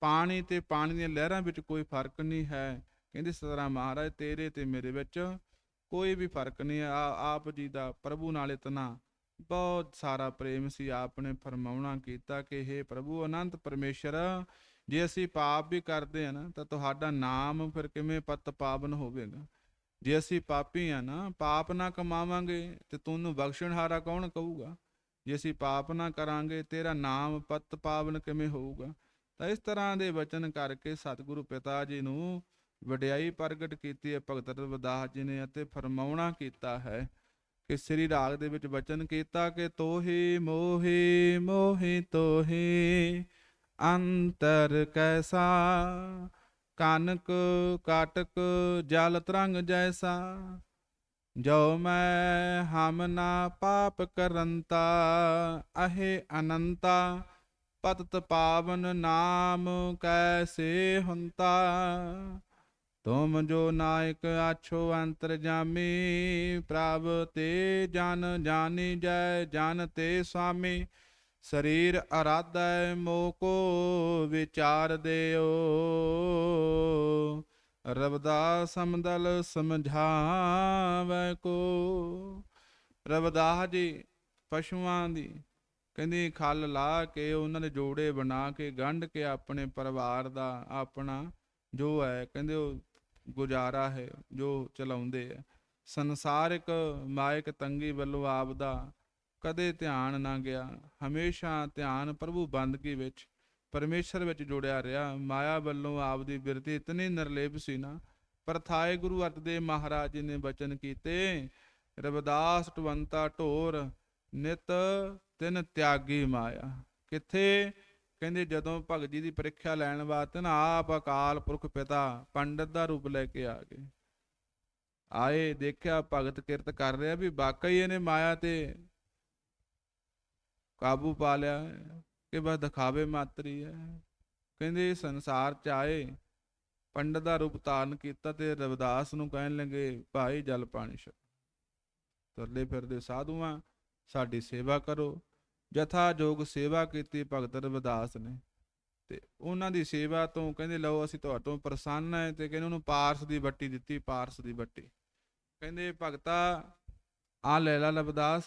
ਪਾਣੀ ਤੇ ਪਾਣੀ ਦੀਆਂ ਲਹਿਰਾਂ ਵਿੱਚ ਕੋਈ ਫ਼ਰਕ ਨਹੀਂ ਹੈ। ਕਹਿੰਦੇ ਇਸ ਮਹਾਰਾਜ, ਤੇਰੇ ਤੇ ਮੇਰੇ ਵਿੱਚ ਕੋਈ ਵੀ ਫ਼ਰਕ ਨਹੀਂ ਆ, ਆਪ ਜੀ ਦਾ ਪ੍ਰਭੂ ਨਾਲ ਇਤਨਾ ਬਹੁਤ ਸਾਰਾ ਪ੍ਰੇਮ ਸੀ। ਆਪ ਨੇ ਫਰਮਾਉਣਾ ਕੀਤਾ ਕਿ हे ਪ੍ਰਭੂ, ਅਨੰਤ ਪਰਮੇਸ਼ਰ, ਜੇ ਅਸੀਂ ਪਾਪ ਵੀ ਕਰਦੇ ਆ ਨਾ, ਤਾਂ ਤੁਹਾਡਾ ਨਾਮ ਫਿਰ ਕਿਵੇਂ ਪਤ ਪਾਵਨ ਹੋਵੇਗਾ? ਜੇ ਅਸੀਂ ਪਾਪੀ ਆ ਨਾ, ਪਾਪ ਨਾ ਕਮਾਵਾਂਗੇ, ਤੇ ਤੁਹਾਨੂੰ ਬਖਸ਼ਣਹਾਰਾ ਕੌਣ ਕਹੂਗਾ? ਜੇ ਅਸੀਂ ਪਾਪ ਨਾ ਕਰਾਂਗੇ, ਤੇਰਾ ਨਾਮ ਪਤ ਪਾਵਨ ਕਿਵੇਂ ਹੋਊਗਾ? ਤਾਂ ਇਸ ਤਰ੍ਹਾਂ ਦੇ ਵਚਨ ਕਰਕੇ ਸਤਿਗੁਰੂ ਪਿਤਾ ਜੀ ਨੂੰ ਵਡਿਆਈ ਪ੍ਰਗਟ ਕੀਤੀ ਹੈ, ਭਗਤ ਰਵਿਦਾਸ ਜੀ ਨੇ ਅਤੇ ਫਰਮਾਉਣਾ ਕੀਤਾ ਹੈ ਕਿ ਸ੍ਰੀ ਰਾਗ ਦੇ ਵਿੱਚ ਵਚਨ ਕੀਤਾ ਕਿ ਤੋਹੀ ਮੋਹੀ ਮੋਹੀ ਤੋਹੀ, ਅੰਤਰ ਕੈਸਾ, ਕਨਕ ਕਾਟਕ ਜਲ ਤਰੰਗ ਜੈਸਾ, ਜੋ ਮੈਂ ਹਮ ਨਾ ਪਾਪ ਕਰੰਤਾ, ਅਹੇ ਅਨੰਤਾ ਪਤਤ ਪਾਵਨ ਨਾਮ ਕੈਸੇ ਹੁੰਤਾ ਤੁਮ ਜੋ ਨਾਇਕ ਆਛੋ ਅੰਤਰ ਜਾਮੀ, ਪ੍ਰਭ ਤੇ ਜਨ ਜਾਣੀ ਜੈ ਜਨ ਤੇ ਸੁਆਮੀ ਸਰੀਰ ਅਰਾਧੈ ਮੋਕੋ ਵਿਚਾਰ ਦਿਓ। ਰਬਦਾਸ ਸਮਦਲ ਸਮਝਾਵੈ ਕੋ। ਰਵਦਾਸ ਜੀ, ਪਸ਼ੂਆਂ ਦੀ ਕਹਿੰਦੀ, ਖਲ ਲਾ ਕੇ ਉਹਨਾਂ ਦੇ ਜੋੜੇ ਬਣਾ ਕੇ, ਗੰਢ ਕੇ ਆਪਣੇ ਪਰਿਵਾਰ ਦਾ ਆਪਣਾ ਜੋ ਹੈ, ਕਹਿੰਦੇ, ਉਹ ਗੁਜ਼ਾਰਾ ਹੈ ਜੋ ਚਲਾਉਂਦੇ ਆ ਸੰਸਾਰਿਕ ਮਾਇਕ ਤੰਗੀ ਵੱਲੋਂ ਆਪ ਦਾ ਕਦੇ ਧਿਆਨ ਨਾ ਗਿਆ। ਹਮੇਸ਼ਾ ਧਿਆਨ ਪ੍ਰਭੂ ਬੰਦਗੀ ਵਿੱਚ, ਪਰਮੇਸ਼ਰ ਵਿੱਚ ਜੁੜਿਆ ਰਿਹਾ। ਮਾਇਆ ਵੱਲੋਂ ਆਪ ਦੀ ਬਿਰਤੀ ਇਤਨੀ ਨਿਰਲੇਪ ਸੀ ਨਾ। ਪਰਥਾਏ ਗੁਰੂ ਅਰਜਨ ਮਹਾਰਾਜ ਜੀ ਨੇ ਬਚਨ ਕੀਤੇ, ਰਵਿਦਾਸ ਟਵੰਤਾ ਢੋਰ ਨਿਤ ਤਿੰਨ ਤਿਆਗੀ ਮਾਇਆ। ਕਿੱਥੇ? ਕਹਿੰਦੇ ਜਦੋਂ ਭਗਤ ਜੀ ਦੀ ਪ੍ਰੀਖਿਆ ਲੈਣ ਵਾਸਤੇ ਨਾ ਆਪ ਅਕਾਲ ਪੁਰਖ ਪਿਤਾ ਪੰਡਤ ਦਾ ਰੂਪ ਲੈ ਕੇ ਆ ਗਏ। ਆਏ, ਦੇਖਿਆ ਭਗਤ ਕਿਰਤ ਕਰ ਰਿਹਾ ਵੀ ਵਾਕਈ ਇਹਨੇ ਮਾਇਆ ਤੇ ਕਾਬੂ ਪਾ ਲਿਆ ਕਿ ਬਸ ਦਿਖਾਵੇ ਮਾਤਰੀ ਹੈ। ਕਹਿੰਦੇ ਸੰਸਾਰ ਚ ਆਏ, ਪੰਡਤ ਦਾ ਰੂਪ ਧਾਰਨ ਕੀਤਾ ਤੇ ਰਵਿਦਾਸ ਨੂੰ ਕਹਿਣ ਲੱਗੇ, ਭਾਈ ਜਲ ਪਾਣੀ ਛਕ। ਤੁਰਦੇ ਫਿਰਦੇ ਸਾਧੂਆਂ, ਸਾਡੀ ਸੇਵਾ ਕਰੋ। ਜਥਾ ਜੋਗ ਸੇਵਾ ਕੀਤੀ ਭਗਤ ਰਵਿਦਾਸ ਨੇ। ਤੇ ਉਹਨਾਂ ਦੀ ਸੇਵਾ ਤੋਂ ਕਹਿੰਦੇ, ਲਓ ਅਸੀਂ ਤੁਹਾਡੇ ਪ੍ਰਸੰਨ ਹੈ ਤੇ ਕਹਿੰਦੇ ਉਹਨੂੰ ਪਾਰਸ ਦੀ ਬੱਟੀ ਦਿੱਤੀ, ਪਾਰਸ ਦੀ ਬੱਟੀ। ਕਹਿੰਦੇ, ਭਗਤਾ ਆ ਲੈ ਲਾ ਰਵਿਦਾਸ,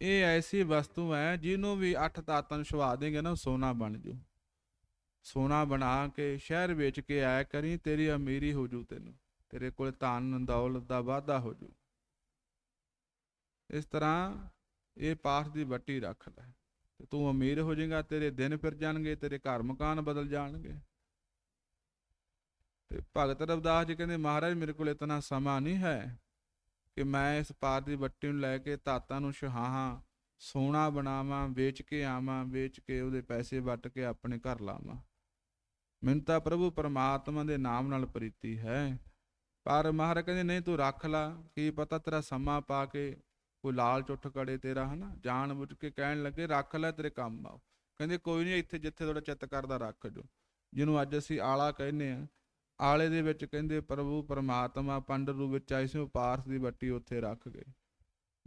ਇਹ ਐਸੀ ਵਸਤੂ ਹੈ ਜਿਹਨੂੰ ਵੀ ਅੱਠ ਤਾਤਾਂ ਨੂੰ ਛਵਾ ਦੇਂਗੇ ਨਾ ਸੋਨਾ ਬਣ ਜੂ। ਸੋਨਾ ਬਣਾ ਕੇ ਸ਼ਹਿਰ ਵੇਚ ਕੇ ਆਇਆ ਕਰੀ, ਤੇਰੀ ਅਮੀਰੀ ਹੋ ਜੂ ਤੈਨੂੰ। ਤੇਰੇ ਕੋਲ ਧਨ, ਦੌਲਤ ਦਾ ਵਾਧਾ ਹੋ ਜੂ। ਇਸ ਤਰ੍ਹਾਂ ਇਹ ਪਾਠ ਦੀ ਵੱਟੀ ਰੱਖ ਲੈ ਤੇ ਤੂੰ ਅਮੀਰ ਹੋ ਜਾਏਗਾ, ਤੇਰੇ ਦਿਨ ਫਿਰ ਜਾਣਗੇ, ਤੇਰੇ ਘਰ ਮਕਾਨ ਬਦਲ ਜਾਣਗੇ। ਤੇ ਭਗਤ ਰਵਿਦਾਸ ਜੀ ਕਹਿੰਦੇ, ਮਹਾਰਾਜ, ਮੇਰੇ ਕੋਲ ਇਤਨਾ ਸਮਾਂ ਨਹੀਂ ਹੈ ਕਿ ਮੈਂ ਇਸ ਪਾਠ ਦੀ ਵੱਟੀ ਨੂੰ ਲੈ ਕੇ ਧਾਤਾਂ ਨੂੰ ਸੁਹਾਹਾਂ ਸੋਨਾ ਬਣਾਵਾਂ, ਵੇਚ ਕੇ ਆਵਾਂ, ਵੇਚ ਕੇ ਉਹਦੇ ਪੈਸੇ ਵੱਟ ਕੇ ਆਪਣੇ ਘਰ ਲਾਵਾਂ। ਮੈਨੂੰ ਤਾਂ ਪ੍ਰਭੂ ਪਰਮਾਤਮਾ ਦੇ ਨਾਮ ਨਾਲ ਪ੍ਰੀਤੀ ਹੈ। ਪਰ ਮਹਾਰਾਜ ਕਹਿੰਦੇ, ਨਹੀਂ, ਤੂੰ ਰੱਖ ਲਾ, ਕੀ ਪਤਾ ਤੇਰਾ ਸਮਾਂ ਪਾ ਕੇ ਕੋਈ ਲਾਲ ਚੁੱਠ ਕੜੇ ਤੇਰਾ, ਹਨਾ? ਜਾਣ ਬੁੱਝ ਕੇ ਕਹਿਣ ਲੱਗੇ, ਰੱਖ ਲੈ ਤੇਰੇ ਕੰਮ ਆਓ। ਕਹਿੰਦੇ, ਕੋਈ ਨਹੀਂ, ਇੱਥੇ ਜਿੱਥੇ ਤੁਹਾਡਾ ਚਿੱਤ ਕਰਦਾ ਰੱਖ ਜੋ। ਜਿਹਨੂੰ ਅੱਜ ਅਸੀਂ ਆਲਾ ਕਹਿੰਦੇ ਆ ਆਲੇ ਦੇ ਵਿੱਚ ਕਹਿੰਦੇ, ਪ੍ਰਭੂ ਪਰਮਾਤਮਾ ਪੰਡ ਰੂਪ ਵਿੱਚ ਆਏ ਸੀ, ਉਹ ਪਾਰਸ ਦੀ ਬੱਟੀ ਉੱਥੇ ਰੱਖ ਗਏ।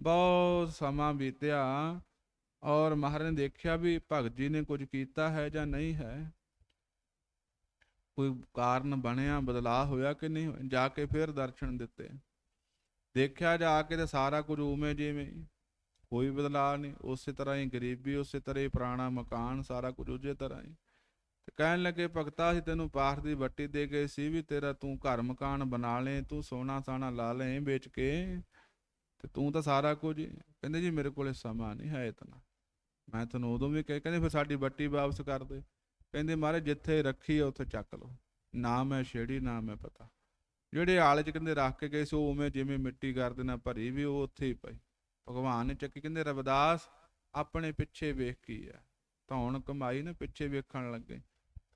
ਬਹੁਤ ਸਮਾਂ ਬੀਤਿਆ ਔਰ ਮਹਾਰਾਜ ਨੇ ਦੇਖਿਆ ਵੀ ਭਗਤ ਜੀ ਨੇ ਕੁਝ ਕੀਤਾ ਹੈ ਜਾਂ ਨਹੀਂ ਹੈ। ਕੋਈ ਕਾਰਨ ਬਣਿਆ, ਬਦਲਾਅ ਹੋਇਆ ਕਿ ਨਹੀਂ ਹੋਇਆ? ਜਾ ਕੇ ਫਿਰ ਦਰਸ਼ਨ ਦਿੱਤੇ। ਦੇਖਿਆ ਜਾ ਕੇ ਤੇ ਸਾਰਾ ਕੁਝ ਉਵੇਂ ਜਿਵੇਂ ਕੋਈ ਬਦਲਾਅ ਨਹੀਂ, ਉਸੇ ਤਰ੍ਹਾਂ ਹੀ ਗਰੀਬੀ, ਉਸੇ ਤਰ੍ਹਾਂ ਹੀ ਪੁਰਾਣਾ ਮਕਾਨ, ਸਾਰਾ ਕੁਝ ਉਸੇ ਤਰ੍ਹਾਂ ਹੀ। ਤੇ ਕਹਿਣ ਲੱਗੇ, ਭਗਤਾ, ਅਸੀਂ ਤੈਨੂੰ ਪਾਠ ਦੀ ਵੱਟੀ ਦੇ ਗਏ ਸੀ ਵੀ ਤੇਰਾ ਤੂੰ ਘਰ ਮਕਾਨ ਬਣਾ ਲੈ, ਤੂੰ ਸੋਨਾ ਸਾਨਾ ਲਾ ਲੈ ਵੇਚ ਕੇ। ਤੇ ਤੂੰ ਤਾਂ ਸਾਰਾ ਕੁਝ ਹੀ- ਕਹਿੰਦੇ ਜੀ, ਮੇਰੇ ਕੋਲੇ ਸਮਾਂ ਨਹੀਂ ਹੈ ਇਤਨਾ। ਮੈਂ ਤੁਹਾਨੂੰ ਉਦੋਂ ਵੀ ਕਹਿ, ਕਹਿੰਦੇ ਫਿਰ ਸਾਡੀ ਵੱਟੀ ਵਾਪਸ ਕਰ ਦੇ। ਕਹਿੰਦੇ, ਮਹਾਰਾਜ, ਜਿੱਥੇ ਰੱਖੀ ਆ, ਉੱਥੇ ਚੱਕ ਲਓ। ਨਾ ਮੈਂ ਛੇੜੀ, ਨਾ ਮੈਂ ਪਤਾ। ਜਿਹੜੇ ਆਲੇ ਚ ਕਹਿੰਦੇ ਰੱਖ ਕੇ ਗਏ ਸੀ, ਉਹ ਉਵੇਂ ਜਿਵੇਂ ਮਿੱਟੀ ਕਰਦੇ ਦੇਣਾ, ਭਰੀ ਵੀ ਉਹ ਉੱਥੇ ਹੀ ਪਈ। ਭਗਵਾਨ ਨੇ ਚੱਕੀ, ਕਹਿੰਦੇ ਰਵਿਦਾਸ ਆਪਣੇ ਪਿੱਛੇ ਵੇਖ ਕੀ ਆ ਧੌਣ ਕਮਾਈ ਨਾ ਪਿੱਛੇ ਵੇਖਣ ਲੱਗੇ।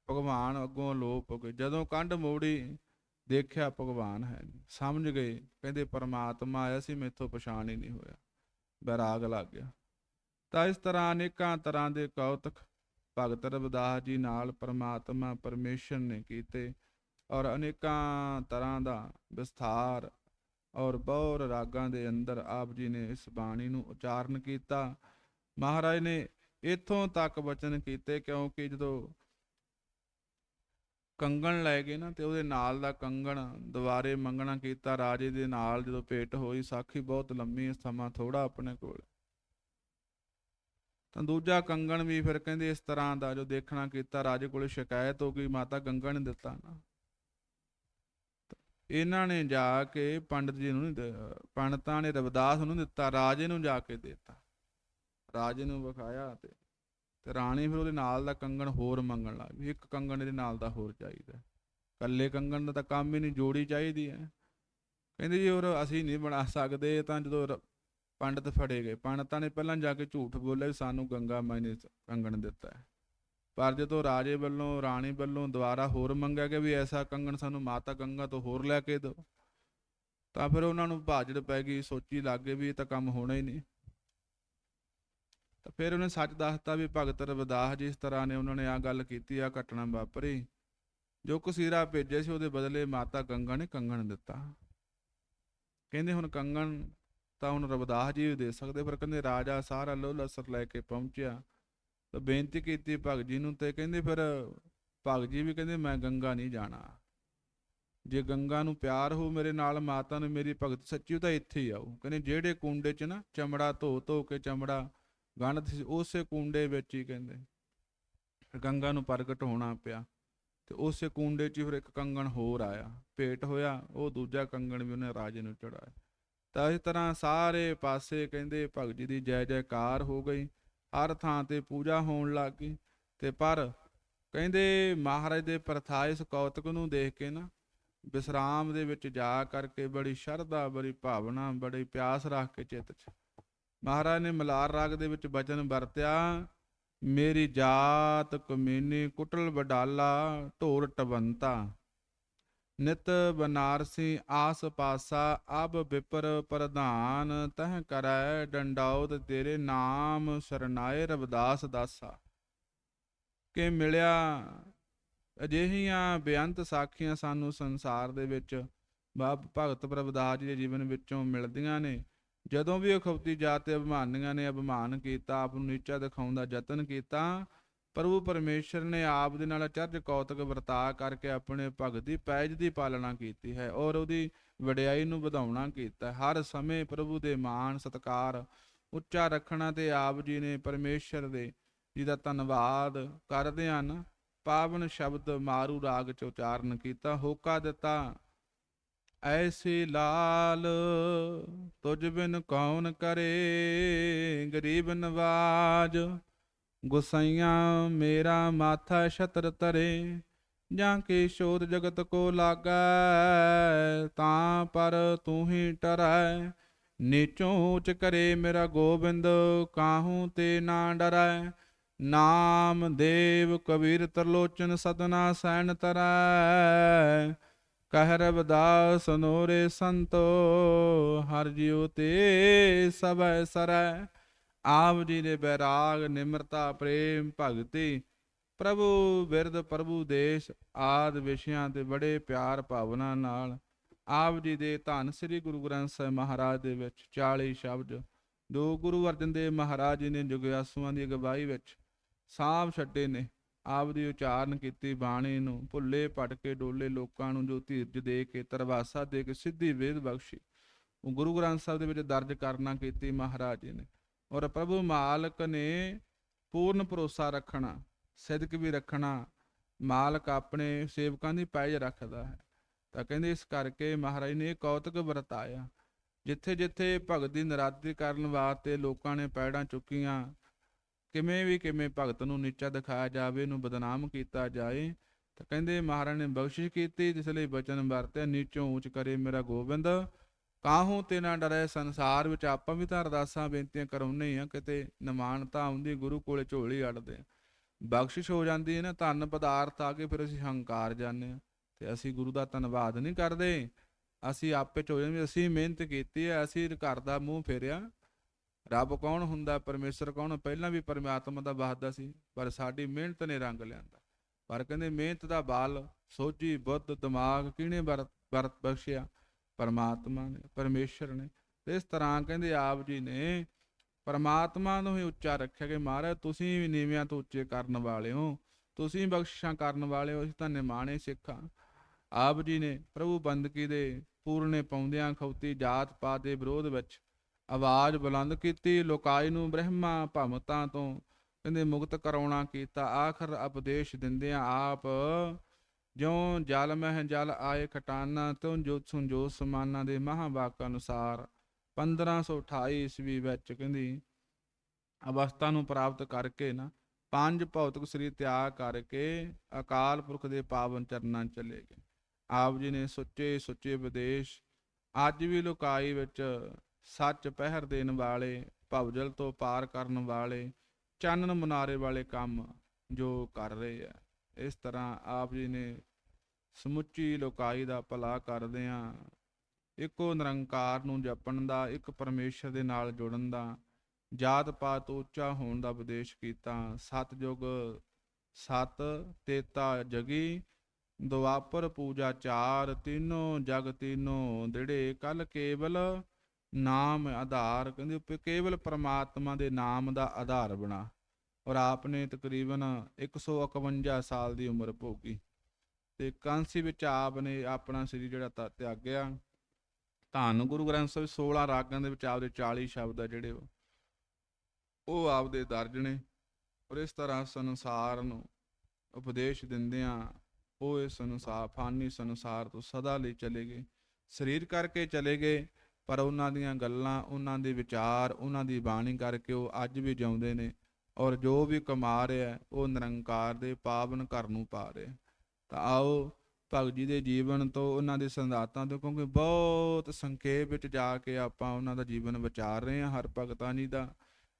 ਭਗਵਾਨ ਅੱਗੋਂ ਲੋਪ ਹੋ ਗਏ। ਜਦੋਂ ਕੰਢ ਮੋੜੀ, ਦੇਖਿਆ ਭਗਵਾਨ ਹੈ ਨਹੀਂ। ਸਮਝ ਗਏ। ਕਹਿੰਦੇ ਪਰਮਾਤਮਾ ਆਇਆ ਸੀ, ਮੈਥੋਂ ਪਛਾਣ ਹੀ ਨਹੀਂ ਹੋਇਆ। ਬੈਰਾਗ ਲੱਗ ਗਿਆ। ਤਾਂ ਇਸ ਤਰ੍ਹਾਂ ਅਨੇਕਾਂ ਤਰ੍ਹਾਂ ਦੇ ਕੌਤਕ ਭਗਤ ਰਵਿਦਾਸ ਜੀ ਨਾਲ ਪਰਮਾਤਮਾ ਪਰਮੇਸ਼ਰ ਨੇ ਕੀਤੇ। ਔਰ ਅਨੇਕਾਂ ਤਰ੍ਹਾਂ ਦਾ ਵਿਸਥਾਰ ਔਰ ਬਹੁਰ ਰਾਗਾਂ ਦੇ ਅੰਦਰ ਆਪ ਜੀ ਨੇ ਇਸ ਬਾਣੀ ਨੂੰ ਉਚਾਰਨ ਕੀਤਾ। ਮਹਾਰਾਜ ਨੇ ਇਥੋਂ ਤੱਕ ਬਚਨ ਕੀਤੇ ਕਿਉਂਕਿ ਜਦੋਂ ਕੰਗਣ ਲੈ ਗਏ ਨਾ ਤੇ ਉਹਦੇ ਨਾਲ ਦਾ ਕੰਗਣ ਦੁਬਾਰੇ ਮੰਗਣਾ ਕੀਤਾ। ਰਾਜੇ ਦੇ ਨਾਲ ਜਦੋਂ ਭੇਟ ਹੋਈ, ਸਾਖੀ ਬਹੁਤ ਲੰਮੀ ਸਮਾਂ ਥੋੜਾ ਆਪਣੇ ਕੋਲ। ਤਾਂ ਦੂਜਾ ਕੰਗਣ ਵੀ ਫਿਰ ਕਹਿੰਦੇ ਇਸ ਤਰ੍ਹਾਂ ਦਾ ਜੋ ਦੇਖਣਾ ਕੀਤਾ, ਰਾਜੇ ਕੋਲ ਸ਼ਿਕਾਇਤ ਹੋ ਗਈ, ਮਾਤਾ ਗੰਗਾ ਨੇ ਦਿੱਤਾ ਨਾ। ਇਹਨਾਂ ਨੇ ਜਾ ਕੇ ਪੰਡਤ ਜੀ ਨੂੰ ਨਹੀਂ ਦ- ਪੰਡਤਾਂ ਨੇ ਰਵਿਦਾਸ ਨੂੰ ਦਿੱਤਾ, ਰਾਜੇ ਨੂੰ ਜਾ ਕੇ ਦਿੱਤਾ। ਰਾਜੇ ਨੂੰ ਵਿਖਾਇਆ ਤੇ ਤੇ ਰਾਣੀ ਫਿਰ ਉਹਦੇ ਨਾਲ ਦਾ ਕੰਗਣ ਹੋਰ ਮੰਗਣ ਲੱਗ ਗਈ। ਇੱਕ ਕੰਗਣ ਇਹਦੇ ਨਾਲ ਦਾ ਹੋਰ ਚਾਹੀਦਾ ਇਕੱਲੇ ਕੰਗਣ ਦਾ ਤਾਂ ਕੰਮ ਹੀ ਨਹੀਂ, ਜੋੜੀ ਚਾਹੀਦੀ ਹੈ। ਕਹਿੰਦੇ ਜੀ ਹੋਰ ਅਸੀਂ ਨਹੀਂ ਬਣਾ ਸਕਦੇ ਤਾਂ ਜਦੋਂ ਰ- ਪੰਡਤ ਫੜੇ ਗਏ। ਪੰਡਤਾਂ ਨੇ ਪਹਿਲਾਂ ਜਾ ਕੇ ਝੂਠ ਬੋਲਿਆ ਵੀ ਸਾਨੂੰ ਗੰਗਾ ਮਾਈ ਨੇ ਕੰਗਣ ਦਿੱਤਾ ਹੈ। ਪਰ ਜਦੋਂ ਰਾਜੇ ਵੱਲੋਂ, ਰਾਣੀ ਵੱਲੋਂ ਦੁਬਾਰਾ ਹੋਰ ਮੰਗਿਆ ਗਿਆ ਵੀ ਐਸਾ ਕੰਗਣ ਸਾਨੂੰ ਮਾਤਾ ਗੰਗਾ ਤੋਂ ਹੋਰ ਲੈ ਕੇ ਦਿਓ, ਤਾਂ ਫਿਰ ਉਹਨਾਂ ਨੂੰ ਭਾਜੜ ਪੈ ਗਈ, ਸੋਚੀ ਲੱਗੇ ਵੀ ਇਹ ਤਾਂ ਕੰਮ ਹੋਣਾ ਹੀ ਨਹੀਂ। ਤਾਂ ਫਿਰ ਉਹਨੇ ਸੱਚ ਦੱਸਤਾ ਵੀ ਭਗਤ ਰਵਿਦਾਸ ਜੀ ਇਸ ਤਰ੍ਹਾਂ ਨੇ ਉਹਨਾਂ ਨੇ ਆ ਗੱਲ ਕੀਤੀ ਆ ਘਟਨਾ ਵਾਪਰੀ। ਜੋ ਕਸੀਰਾ ਭੇਜਿਆ ਸੀ, ਉਹਦੇ ਬਦਲੇ ਮਾਤਾ ਗੰਗਾ ਨੇ ਕੰਗਣ ਦਿੱਤਾ। ਕਹਿੰਦੇ ਹੁਣ ਕੰਗਣ ਤਾਂ ਹੁਣ ਰਵਿਦਾਸ ਜੀ ਵੀ ਦੇ ਸਕਦੇ, ਪਰ ਕਹਿੰਦੇ ਰਾਜਾ ਸਾਰਾ ਲੋਹ ਲਸਰ ਲੈ ਕੇ ਪਹੁੰਚਿਆ। ਤਾਂ ਬੇਨਤੀ ਕੀਤੀ ਭਗਤ ਜੀ ਨੂੰ ਤੇ ਕਹਿੰਦੇ ਫਿਰ ਭਗਤ ਜੀ ਵੀ ਕਹਿੰਦੇ ਮੈਂ ਗੰਗਾ ਨਹੀਂ ਜਾਣਾ। ਜੇ ਗੰਗਾ ਨੂੰ ਪਿਆਰ ਹੋ ਮੇਰੇ ਨਾਲ ਮਾਤਾ ਨੂੰ ਮੇਰੀ ਭਗਤ ਸੱਚੀ ਤਾਂ ਇੱਥੇ ਹੀ ਆਊ। ਕਹਿੰਦੇ ਜਿਹੜੇ ਕੁੰਡੇ 'ਚ ਨਾ ਚਮੜਾ ਧੋ ਧੋ ਕੇ ਚਮੜਾ ਗਣਤ ਸੀ ਉਸੇ ਕੁੰਡੇ ਵਿੱਚ ਹੀ ਕਹਿੰਦੇ। ਗੰਗਾ ਨੂੰ ਪ੍ਰਗਟ ਹੋਣਾ ਪਿਆ ਤੇ ਉਸੇ ਕੁੰਡੇ 'ਚ ਹੀ ਫਿਰ ਇੱਕ ਕੰਗਣ ਹੋਰ ਆਇਆ। ਭੇਟ ਹੋਇਆ, ਉਹ ਦੂਜਾ ਕੰਗਣ ਵੀ ਉਹਨੇ ਰਾਜੇ ਨੂੰ ਚੜਾਇਆ। ਤਾਂ ਇਸ ਤਰ੍ਹਾਂ ਸਾਰੇ ਪਾਸੇ ਕਹਿੰਦੇ ਭਗਤ ਜੀ ਦੀ ਜੈ ਜੈਕਾਰ ਹੋ ਗਈ। ਹਰ ਥਾਂ ਤੇ ਪੂਜਾ ਹੋਣ ਲੱਗ ਗਈ ਤੇ ਪਰ ਕਹਿੰਦੇ ਮਹਾਰਾਜ ਦੇ ਪ੍ਰਥਾ ਇਸ ਕੌਤਕ ਨੂੰ ਦੇਖ ਕੇ ਨਾ ਵਿਸਰਾਮ ਦੇ ਵਿੱਚ ਜਾ ਕਰਕੇ ਬੜੀ ਸ਼ਰਧਾ, ਬੜੀ ਭਾਵਨਾ, ਬੜੀ ਪਿਆਸ ਰੱਖ ਕੇ ਚਿੱਤ 'ਚ ਮਹਾਰਾਜ ਨੇ ਮਲਾਰ ਰਾਗ ਦੇ ਵਿੱਚ ਬਚਨ ਵਰਤਿਆ, ਮੇਰੀ ਜਾਤ ਕਮੀਨੀ ਕੁਟਲ ਵਡਾਲਾ, ਢੋਰ ਟਵੰਤਾ ਨਿਤ ਬਨਾਰਸੀ ਆਸ ਪਾਸਾ ਅਬ ਵਿਪਰ ਪ੍ਰਧਾਨ, ਤਹ ਕਰੈ ਡੰਡਾਉਤ ਤੇਰੇ ਨਾਮ, ਸਰਨਾਏ ਰਵਿਦਾਸ ਦਾਸਾ। ਕਿ ਮਿਲਿਆ ਅਜਿਹੀਆਂ ਬੇਅੰਤ ਸਾਖੀਆਂ ਸਾਨੂੰ ਸੰਸਾਰ ਦੇ ਵਿੱਚ, ਬਾਬ ਭਗਤ ਪ੍ਰਭਦਾਸ ਜੀ ਦੇ ਜੀਵਨ ਵਿੱਚੋਂ ਮਿਲਦੀਆਂ ਨੇ। ਜਦੋਂ ਵੀ ਉਹ ਖਵਤੀ ਜਾਤ ਤੇ ਅਭਿਮਾਨੀਆਂ ਨੇ ਅਭਿਮਾਨ ਕੀਤਾ, ਆਪ ਨੂੰ ਨੀਚਾ ਦਿਖਾਉਣ ਦਾ ਯਤਨ ਕੀਤਾ ਪ੍ਰਭੂ ਪਰਮੇਸ਼ਰ ਨੇ ਆਪ ਦੇ ਨਾਲ ਅਚਰਜ ਕੌਤਕ ਵਰਤਾ ਕਰਕੇ ਆਪਣੇ ਭਗਤ ਦੀ ਪੈਜ ਦੀ ਪਾਲਣਾ ਕੀਤੀ ਹੈ ਔਰ ਉਹਦੀ ਵਡਿਆਈ ਨੂੰ ਵਧਾਉਣਾ ਕੀਤਾ ਹਰ ਸਮੇਂ ਪ੍ਰਭੂ ਦੇ ਮਾਣ, ਸਤਕਾਰ, ਉੱਚਾ ਰੱਖਣਾ ਤੇ ਆਪ ਜੀ ਨੇ ਪਰਮੇਸ਼ਰ ਦੇ ਜੀ ਦਾ ਧੰਨਵਾਦ ਕਰਦੇ ਹਨ। ਪਾਵਨ ਸ਼ਬਦ ਮਾਰੂ ਰਾਗ ਚ ਉਚਾਰਨ ਕੀਤਾ, ਹੋਕਾ ਦਿੱਤਾ, ਐਸੀ ਲਾਲ ਤੁਝ ਬਿਨ ਕੌਣ ਕਰੇ, ਗਰੀਬ ਨਵਾਜ ਗੁਸਈਆਂ ਮੇਰਾ ਮਾਥਾ ਛਤਰ ਤਰੇ ਜਾਂ ਕੇ ਸ਼ੋਧ ਜਗਤ ਕੋ ਲਾਗੈ, ਤਾਂ ਪਰ ਤੂੰ ਹੀ ਟਰੈ। ਨੀਚੋਂ ਉੱਚ ਕਰੇ ਮੇਰਾ ਗੋਬਿੰਦ, ਕਾਹੂ ਤੇ ਨਾ ਡਰੈ। ਨਾਮ ਦੇਵ ਕਬੀਰ ਤਰਲੋਚਨ ਸਦਨਾ ਸੈਨ ਤਰੈ। ਕਹਿ ਰਵਿਦਾਸ ਨੋਰੇ ਸੰਤੋ, ਹਰ ਜਿਉ ਤੇ ਸਭੈ ਸਰੈ। ਆਪ ਜੀ ਦੇ ਬੈਰਾਗ, ਨਿਮਰਤਾ, ਪ੍ਰੇਮ, ਭਗਤੀ, ਪ੍ਰਭੂ ਵਿਰਧ ਪ੍ਰਭੂ ਦੇਸ਼ ਆਦ ਵਿਸ਼ਿਆਂ ਤੇ ਬੜੇ ਪਿਆਰ ਭਾਵਨਾ ਨਾਲ ਆਪ ਜੀ ਦੇ ਧੰਨ ਸ੍ਰੀ ਗੁਰੂ ਗ੍ਰੰਥ ਸਾਹਿਬ ਮਹਾਰਾਜ ਦੇ ਵਿੱਚ 40 ਸ਼ਬਦ, ਦੋ ਗੁਰੂ ਅਰਜਨ ਦੇਵ ਮਹਾਰਾਜ ਜੀ ਨੇ ਜੁਗਿਆਸੂਆਂ ਦੀ ਅਗਵਾਈ ਵਿੱਚ ਸਾਂਭ ਛੱਡੇ ਨੇ। ਆਪ ਦੀ ਉਚਾਰਨ ਕੀਤੀ ਬਾਣੀ ਨੂੰ, ਭੁੱਲੇ, ਭਟਕੇ ਡੋਲੇ ਲੋਕਾਂ ਨੂੰ ਜੋ ਧੀਰਜ ਦੇ ਕੇ ਤਰਵਾਸਾ ਦੇ ਕੇ ਸਿੱਧੀ ਵੇਦ ਬਖਸ਼ੀ। ਉਹ ਗੁਰੂ ਗ੍ਰੰਥ ਸਾਹਿਬ ਦੇ ਵਿੱਚ ਦਰਜ ਕਰਨਾ ਕੀਤੀ ਮਹਾਰਾਜ ਜੀ ਨੇ। ਔਰ ਪ੍ਰਭੂ ਮਾਲਕ ਨੇ ਪੂਰਨ ਭਰੋਸਾ ਰੱਖਣਾ, ਸਿਦਕ ਵੀ ਰੱਖਣਾ, ਮਾਲਕ ਆਪਣੇ ਸੇਵਕਾਂ ਦੀ ਪੈਜ ਰੱਖਦਾ ਹੈ। ਤਾਂ ਕਹਿੰਦੇ ਇਸ ਕਰਕੇ ਮਹਾਰਾਜ ਨੇ ਕੌਤਕ ਵਰਤਾਇਆ। ਜਿੱਥੇ ਜਿੱਥੇ ਭਗਤ ਦੀ ਨਰਾਦਰੀ ਕਰਨ ਵਾਸਤੇ ਲੋਕਾਂ ਨੇ ਪੈੜਾਂ ਚੁੱਕੀਆਂ, ਕਿਵੇਂ ਵੀ ਕਿਵੇਂ ਭਗਤ ਨੂੰ ਨੀਚਾ ਦਿਖਾਇਆ ਜਾਵੇ, ਇਹਨੂੰ ਬਦਨਾਮ ਕੀਤਾ ਜਾਏ, ਤਾਂ ਕਹਿੰਦੇ ਮਹਾਰਾਜ ਨੇ ਬਖਸ਼ਿਸ਼ ਕੀਤੀ, ਜਿਸ ਲਈ ਬਚਨ ਵਰਤਿਆ, ਨੀਚੋਂ ਉੱਚ ਕਰੇ ਮੇਰਾ ਗੋਬਿੰਦ। ਕਾਹੂ ਤੇ ਨਾ ਡਰੇ? ਸੰਸਾਰ ਵਿੱਚ ਆਪਾਂ ਵੀ ਤਾਂ ਅਰਦਾਸਾਂ, ਬੇਨਤੀਆਂ ਕਰਾਉਨੇ ਆ ਕਿਤੇ ਨਿਮਾਨਤਾ ਆਉਂਦੀ, ਗੁਰੂ ਕੋਲੇ ਝੋਲੀ ਅੜਦੇ ਆ ਬਖਸ਼ਿਸ਼ ਹੋ ਜਾਂਦੀ ਹੈ ਨਾ, ਧਨ ਪਦਾਰਥ ਆ ਕੇ ਫਿਰ ਅਸੀਂ ਹੰਕਾਰ ਜਾਂਦੇ ਆ ਤੇ ਅਸੀਂ ਗੁਰੂ ਦਾ ਧੰਨਵਾਦ ਨਹੀਂ ਕਰਦੇ। ਅਸੀਂ ਆਪੇ ਚ ਹੋ ਜਾਂਦੇ, ਅਸੀਂ ਮਿਹਨਤ ਕੀਤੀ ਹੈ, ਅਸੀਂ ਘਰ ਦਾ ਮੂੰਹ ਫੇਰਿਆ। ਰੱਬ ਕੌਣ ਹੁੰਦਾ, ਪਰਮੇਸ਼ਰ ਕੌਣ? ਪਹਿਲਾਂ ਵੀ ਪਰਮਾਤਮਾ ਦਾ ਵਾਅਦਾ ਸੀ, ਪਰ ਸਾਡੀ ਮਿਹਨਤ ਨੇ ਰੰਗ ਲਿਆਂਦਾ। ਪਰ ਕਹਿੰਦੇ ਮਿਹਨਤ ਦਾ ਬਾਲ ਸੋਝੀ, ਬੁੱਧ, ਦਿਮਾਗ ਕਿਹਨੇ ਵਰਤ ਵਰਤ ਬਖਸ਼ਿਆ? ਪਰਮਾਤਮਾ ਨੇ, ਪਰਮੇਸ਼ਰ ਨੇ। ਤੇ ਇਸ ਤਰ੍ਹਾਂ ਕਹਿੰਦੇ ਆਪ ਜੀ ਨੇ, ਪਰਮਾਤਮਾ ਨੂੰ ਹੀ ਉੱਚਾ ਰੱਖਿਆ ਕਿ ਮਹਾਰਾਜ, ਤੁਸੀਂ ਵੀ ਨੀਵਿਆਂ ਤੋਂ ਉੱਚੇ ਕਰਨ ਵਾਲੇ ਹੋ। ਤੁਸੀਂ ਬਖਸ਼ਿਸ਼ਾਂ ਕਰਨ ਵਾਲੇ ਹੋ, ਅਸੀਂ ਤਾਂ ਨਿਮਾਣੇ ਸਿੱਖਾਂ ਆਪ ਜੀ ਨੇ ਪ੍ਰਭੂ ਬੰਦਗੀ ਦੇ ਪੂਰਨੇ ਪਾਉਂਦਿਆਂ ਖੌਤੀ ਜਾਤ ਪਾਤ ਦੇ ਵਿਰੋਧ ਵਿੱਚ ਆਵਾਜ਼ ਬੁਲੰਦ ਕੀਤੀ। ਲੋਕਾਈ ਨੂੰ ਬ੍ਰਹਮਾ ਭਮਤਾਂ ਤੋਂ, ਕਹਿੰਦੇ ਮੁਕਤ ਕਰਾਉਣਾ ਕੀਤਾ। ਆਖਰ ਉਪਦੇਸ਼ ਦਿੰਦਿਆਂ ਆਪ ਜਿਉ ਜਲ ਮਹਿ ਜਲ ਆਏ ਖਟਾਨਾ, ਤਿਉ ਜੋ ਸੁੰਜੋ ਸਮਾਨਾ ਦੇ ਮਹਾਵਾਕ ਅਨੁਸਾਰ 1528 ਈਸਵੀ ਵਿੱਚ ਕਹਿੰਦੀ, ਅਵਸਥਾ ਨੂੰ ਪ੍ਰਾਪਤ ਕਰਕੇ ਨਾ ਪੰਜ ਭੌਤਿਕ ਸਰੀਰ ਤਿਆਗ ਕਰਕੇ ਅਕਾਲ ਪੁਰਖ ਦੇ ਪਾਵਨ ਚਰਨਾਂ ਚਲੇ ਗਏ। ਆਪ ਜੀ ਨੇ ਸੁੱਚੇ ਸੁੱਚੇ ਵਿਦੇਸ਼ ਅੱਜ ਵੀ ਲੋਕਾਈ ਵਿੱਚ ਸੱਚ ਪਹਿਰ ਦੇਣ ਵਾਲੇ, ਭਵਜਲ ਤੋਂ ਪਾਰ ਕਰਨ ਵਾਲੇ, ਚਾਨਣ ਮੁਨਾਰੇ ਵਾਲੇ ਕੰਮ ਜੋ ਕਰ ਰਹੇ ਆ। ਇਸ ਤਰ੍ਹਾਂ ਆਪ ਜੀ ਨੇ ਸਮੁੱਚੀ ਲੋਕਾਈ ਦਾ ਭਲਾ ਕਰਦਿਆਂ ਇੱਕੋ ਨਿਰੰਕਾਰ ਨੂੰ ਜਪਣ ਦਾ ਇੱਕ ਪਰਮੇਸ਼ਰ ਦੇ ਨਾਲ ਜੁੜਨ ਦਾ ਜਾਤ ਪਾਤ ਉੱਚਾ ਹੋਣ ਦਾ ਉਪਦੇਸ਼ ਕੀਤਾ। ਸਤਜੁਗ ਸਤ ਤੇਤਾ ਜਗੀ, ਦੁਆਪਰ ਪੂਜਾ ਚਾਰ, ਤਿੰਨੋਂ ਜਗ ਤਿੰਨੋਂ। ਜਿਹੜੇ ਕਲ ਕੇਵਲ ਨਾਮ ਆਧਾਰ, ਕਹਿੰਦੇ ਕੇਵਲ ਪ੍ਰਮਾਤਮਾ ਦੇ ਨਾਮ ਦਾ ਆਧਾਰ ਬਣਾ। ਔਰ ਆਪ ਨੇ ਤਕਰੀਬਨ 151 ਸਾਲ ਦੀ ਉਮਰ ਭੋਗੀ। ਤੇ ਕਾਂਸੀ ਵਿੱਚ ਆਪ ਨੇ ਆਪਣਾ ਸਰੀਰ ਜਿਹੜਾ ਤਾ- ਤਿਆਗਿਆ। ਧੰਨ ਗੁਰੂ ਗ੍ਰੰਥ ਸਾਹਿਬ 16 ਰਾਗਾਂ ਦੇ ਵਿੱਚ ਆਪਦੇ 40 ਸ਼ਬਦ ਆ ਜਿਹੜੇ ਉਹ। ਆਪਦੇ ਦਰਜ ਨੇ ਔਰ ਇਸ ਤਰ੍ਹਾਂ ਸੰਸਾਰ ਨੂੰ ਉਪਦੇਸ਼ ਦਿੰਦਿਆਂ ਉਹ ਇਸ ਸੰਸਾਰ ਫਾਨੀ ਸੰਸਾਰ ਤੋਂ ਸਦਾ ਲਈ ਚਲੇ ਗਏ। ਸਰੀਰ ਕਰਕੇ ਚਲੇ ਗਏ, ਪਰ ਉਹਨਾਂ ਦੀਆਂ ਗੱਲਾਂ, ਉਹਨਾਂ ਦੇ ਵਿਚਾਰ, ਉਹਨਾਂ ਦੀ ਬਾਣੀ ਕਰਕੇ ਉਹ ਅੱਜ ਵੀ ਜਿਉਂਦੇ ਨੇ। ਔਰ ਜੋ ਵੀ ਕਮਾ ਰਿਹਾ, ਉਹ ਨਿਰੰਕਾਰ ਦੇ ਪਾਵਨ ਘਰ ਨੂੰ ਪਾ ਰਿਹਾ। ਤਾਂ ਆਓ ਭਗਤ ਜੀ ਦੇ ਜੀਵਨ ਤੋਂ ਉਹਨਾਂ ਦੇ ਸੰਦਾਤਾਂ ਤੋਂ, ਕਿਉਂਕਿ ਬਹੁਤ ਸੰਖੇਪ ਵਿੱਚ ਜਾ ਕੇ ਆਪਾਂ ਉਹਨਾਂ ਦਾ ਜੀਵਨ ਵਿਚਾਰ ਰਹੇ ਹਾਂ ਹਰ ਭਗਤਾਂ ਜੀ ਦਾ।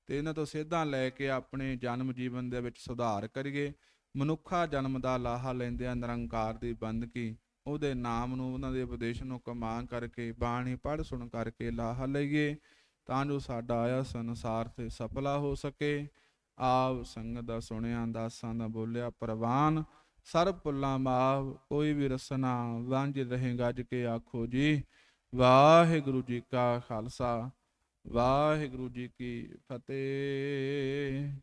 ਤੇ ਇਹਨਾਂ ਤੋਂ ਸਿੱਧਾਂ ਲੈ ਕੇ ਆਪਣੇ ਜਨਮ ਜੀਵਨ ਦੇ ਵਿੱਚ ਸੁਧਾਰ ਕਰੀਏ। ਮਨੁੱਖਾ ਜਨਮ ਦਾ ਲਾਹਾ ਲੈਂਦਿਆਂ ਨਿਰੰਕਾਰ ਦੀ ਬੰਦਗੀ। ਉਹਦੇ ਨਾਮ ਨੂੰ ਉਹਨਾਂ ਦੇ ਉਪਦੇਸ਼ ਨੂੰ ਕਮਾ ਕਰਕੇ, ਬਾਣੀ ਪੜ੍ਹ ਸੁਣ ਕਰਕੇ ਲਾਹਾ ਲਈਏ, ਤਾਂ ਜੋ ਸਾਡਾ ਆਇਆ ਸੰਸਾਰ ਤੇ ਸਫਲਾ ਹੋ ਸਕੇ। ਆਪ ਸੰਗਤ ਦਾ ਸੁਣਿਆ ਦਾਸਾਂ ਦਾ ਬੋਲਿਆ ਪ੍ਰਵਾਨ। ਸਰਬ ਪੁੱਲਾ ਮਾਵ, ਕੋਈ ਵੀ ਰਸਨਾ ਵਾਂਝ ਰਹੇ ਗੱਜ ਕੇ ਆਖੋ ਜੀ। ਵਾਹਿਗੁਰੂ ਜੀ ਕਾ ਖਾਲਸਾ, ਵਾਹਿਗੁਰੂ ਜੀ ਕੀ ਫਤਿਹ।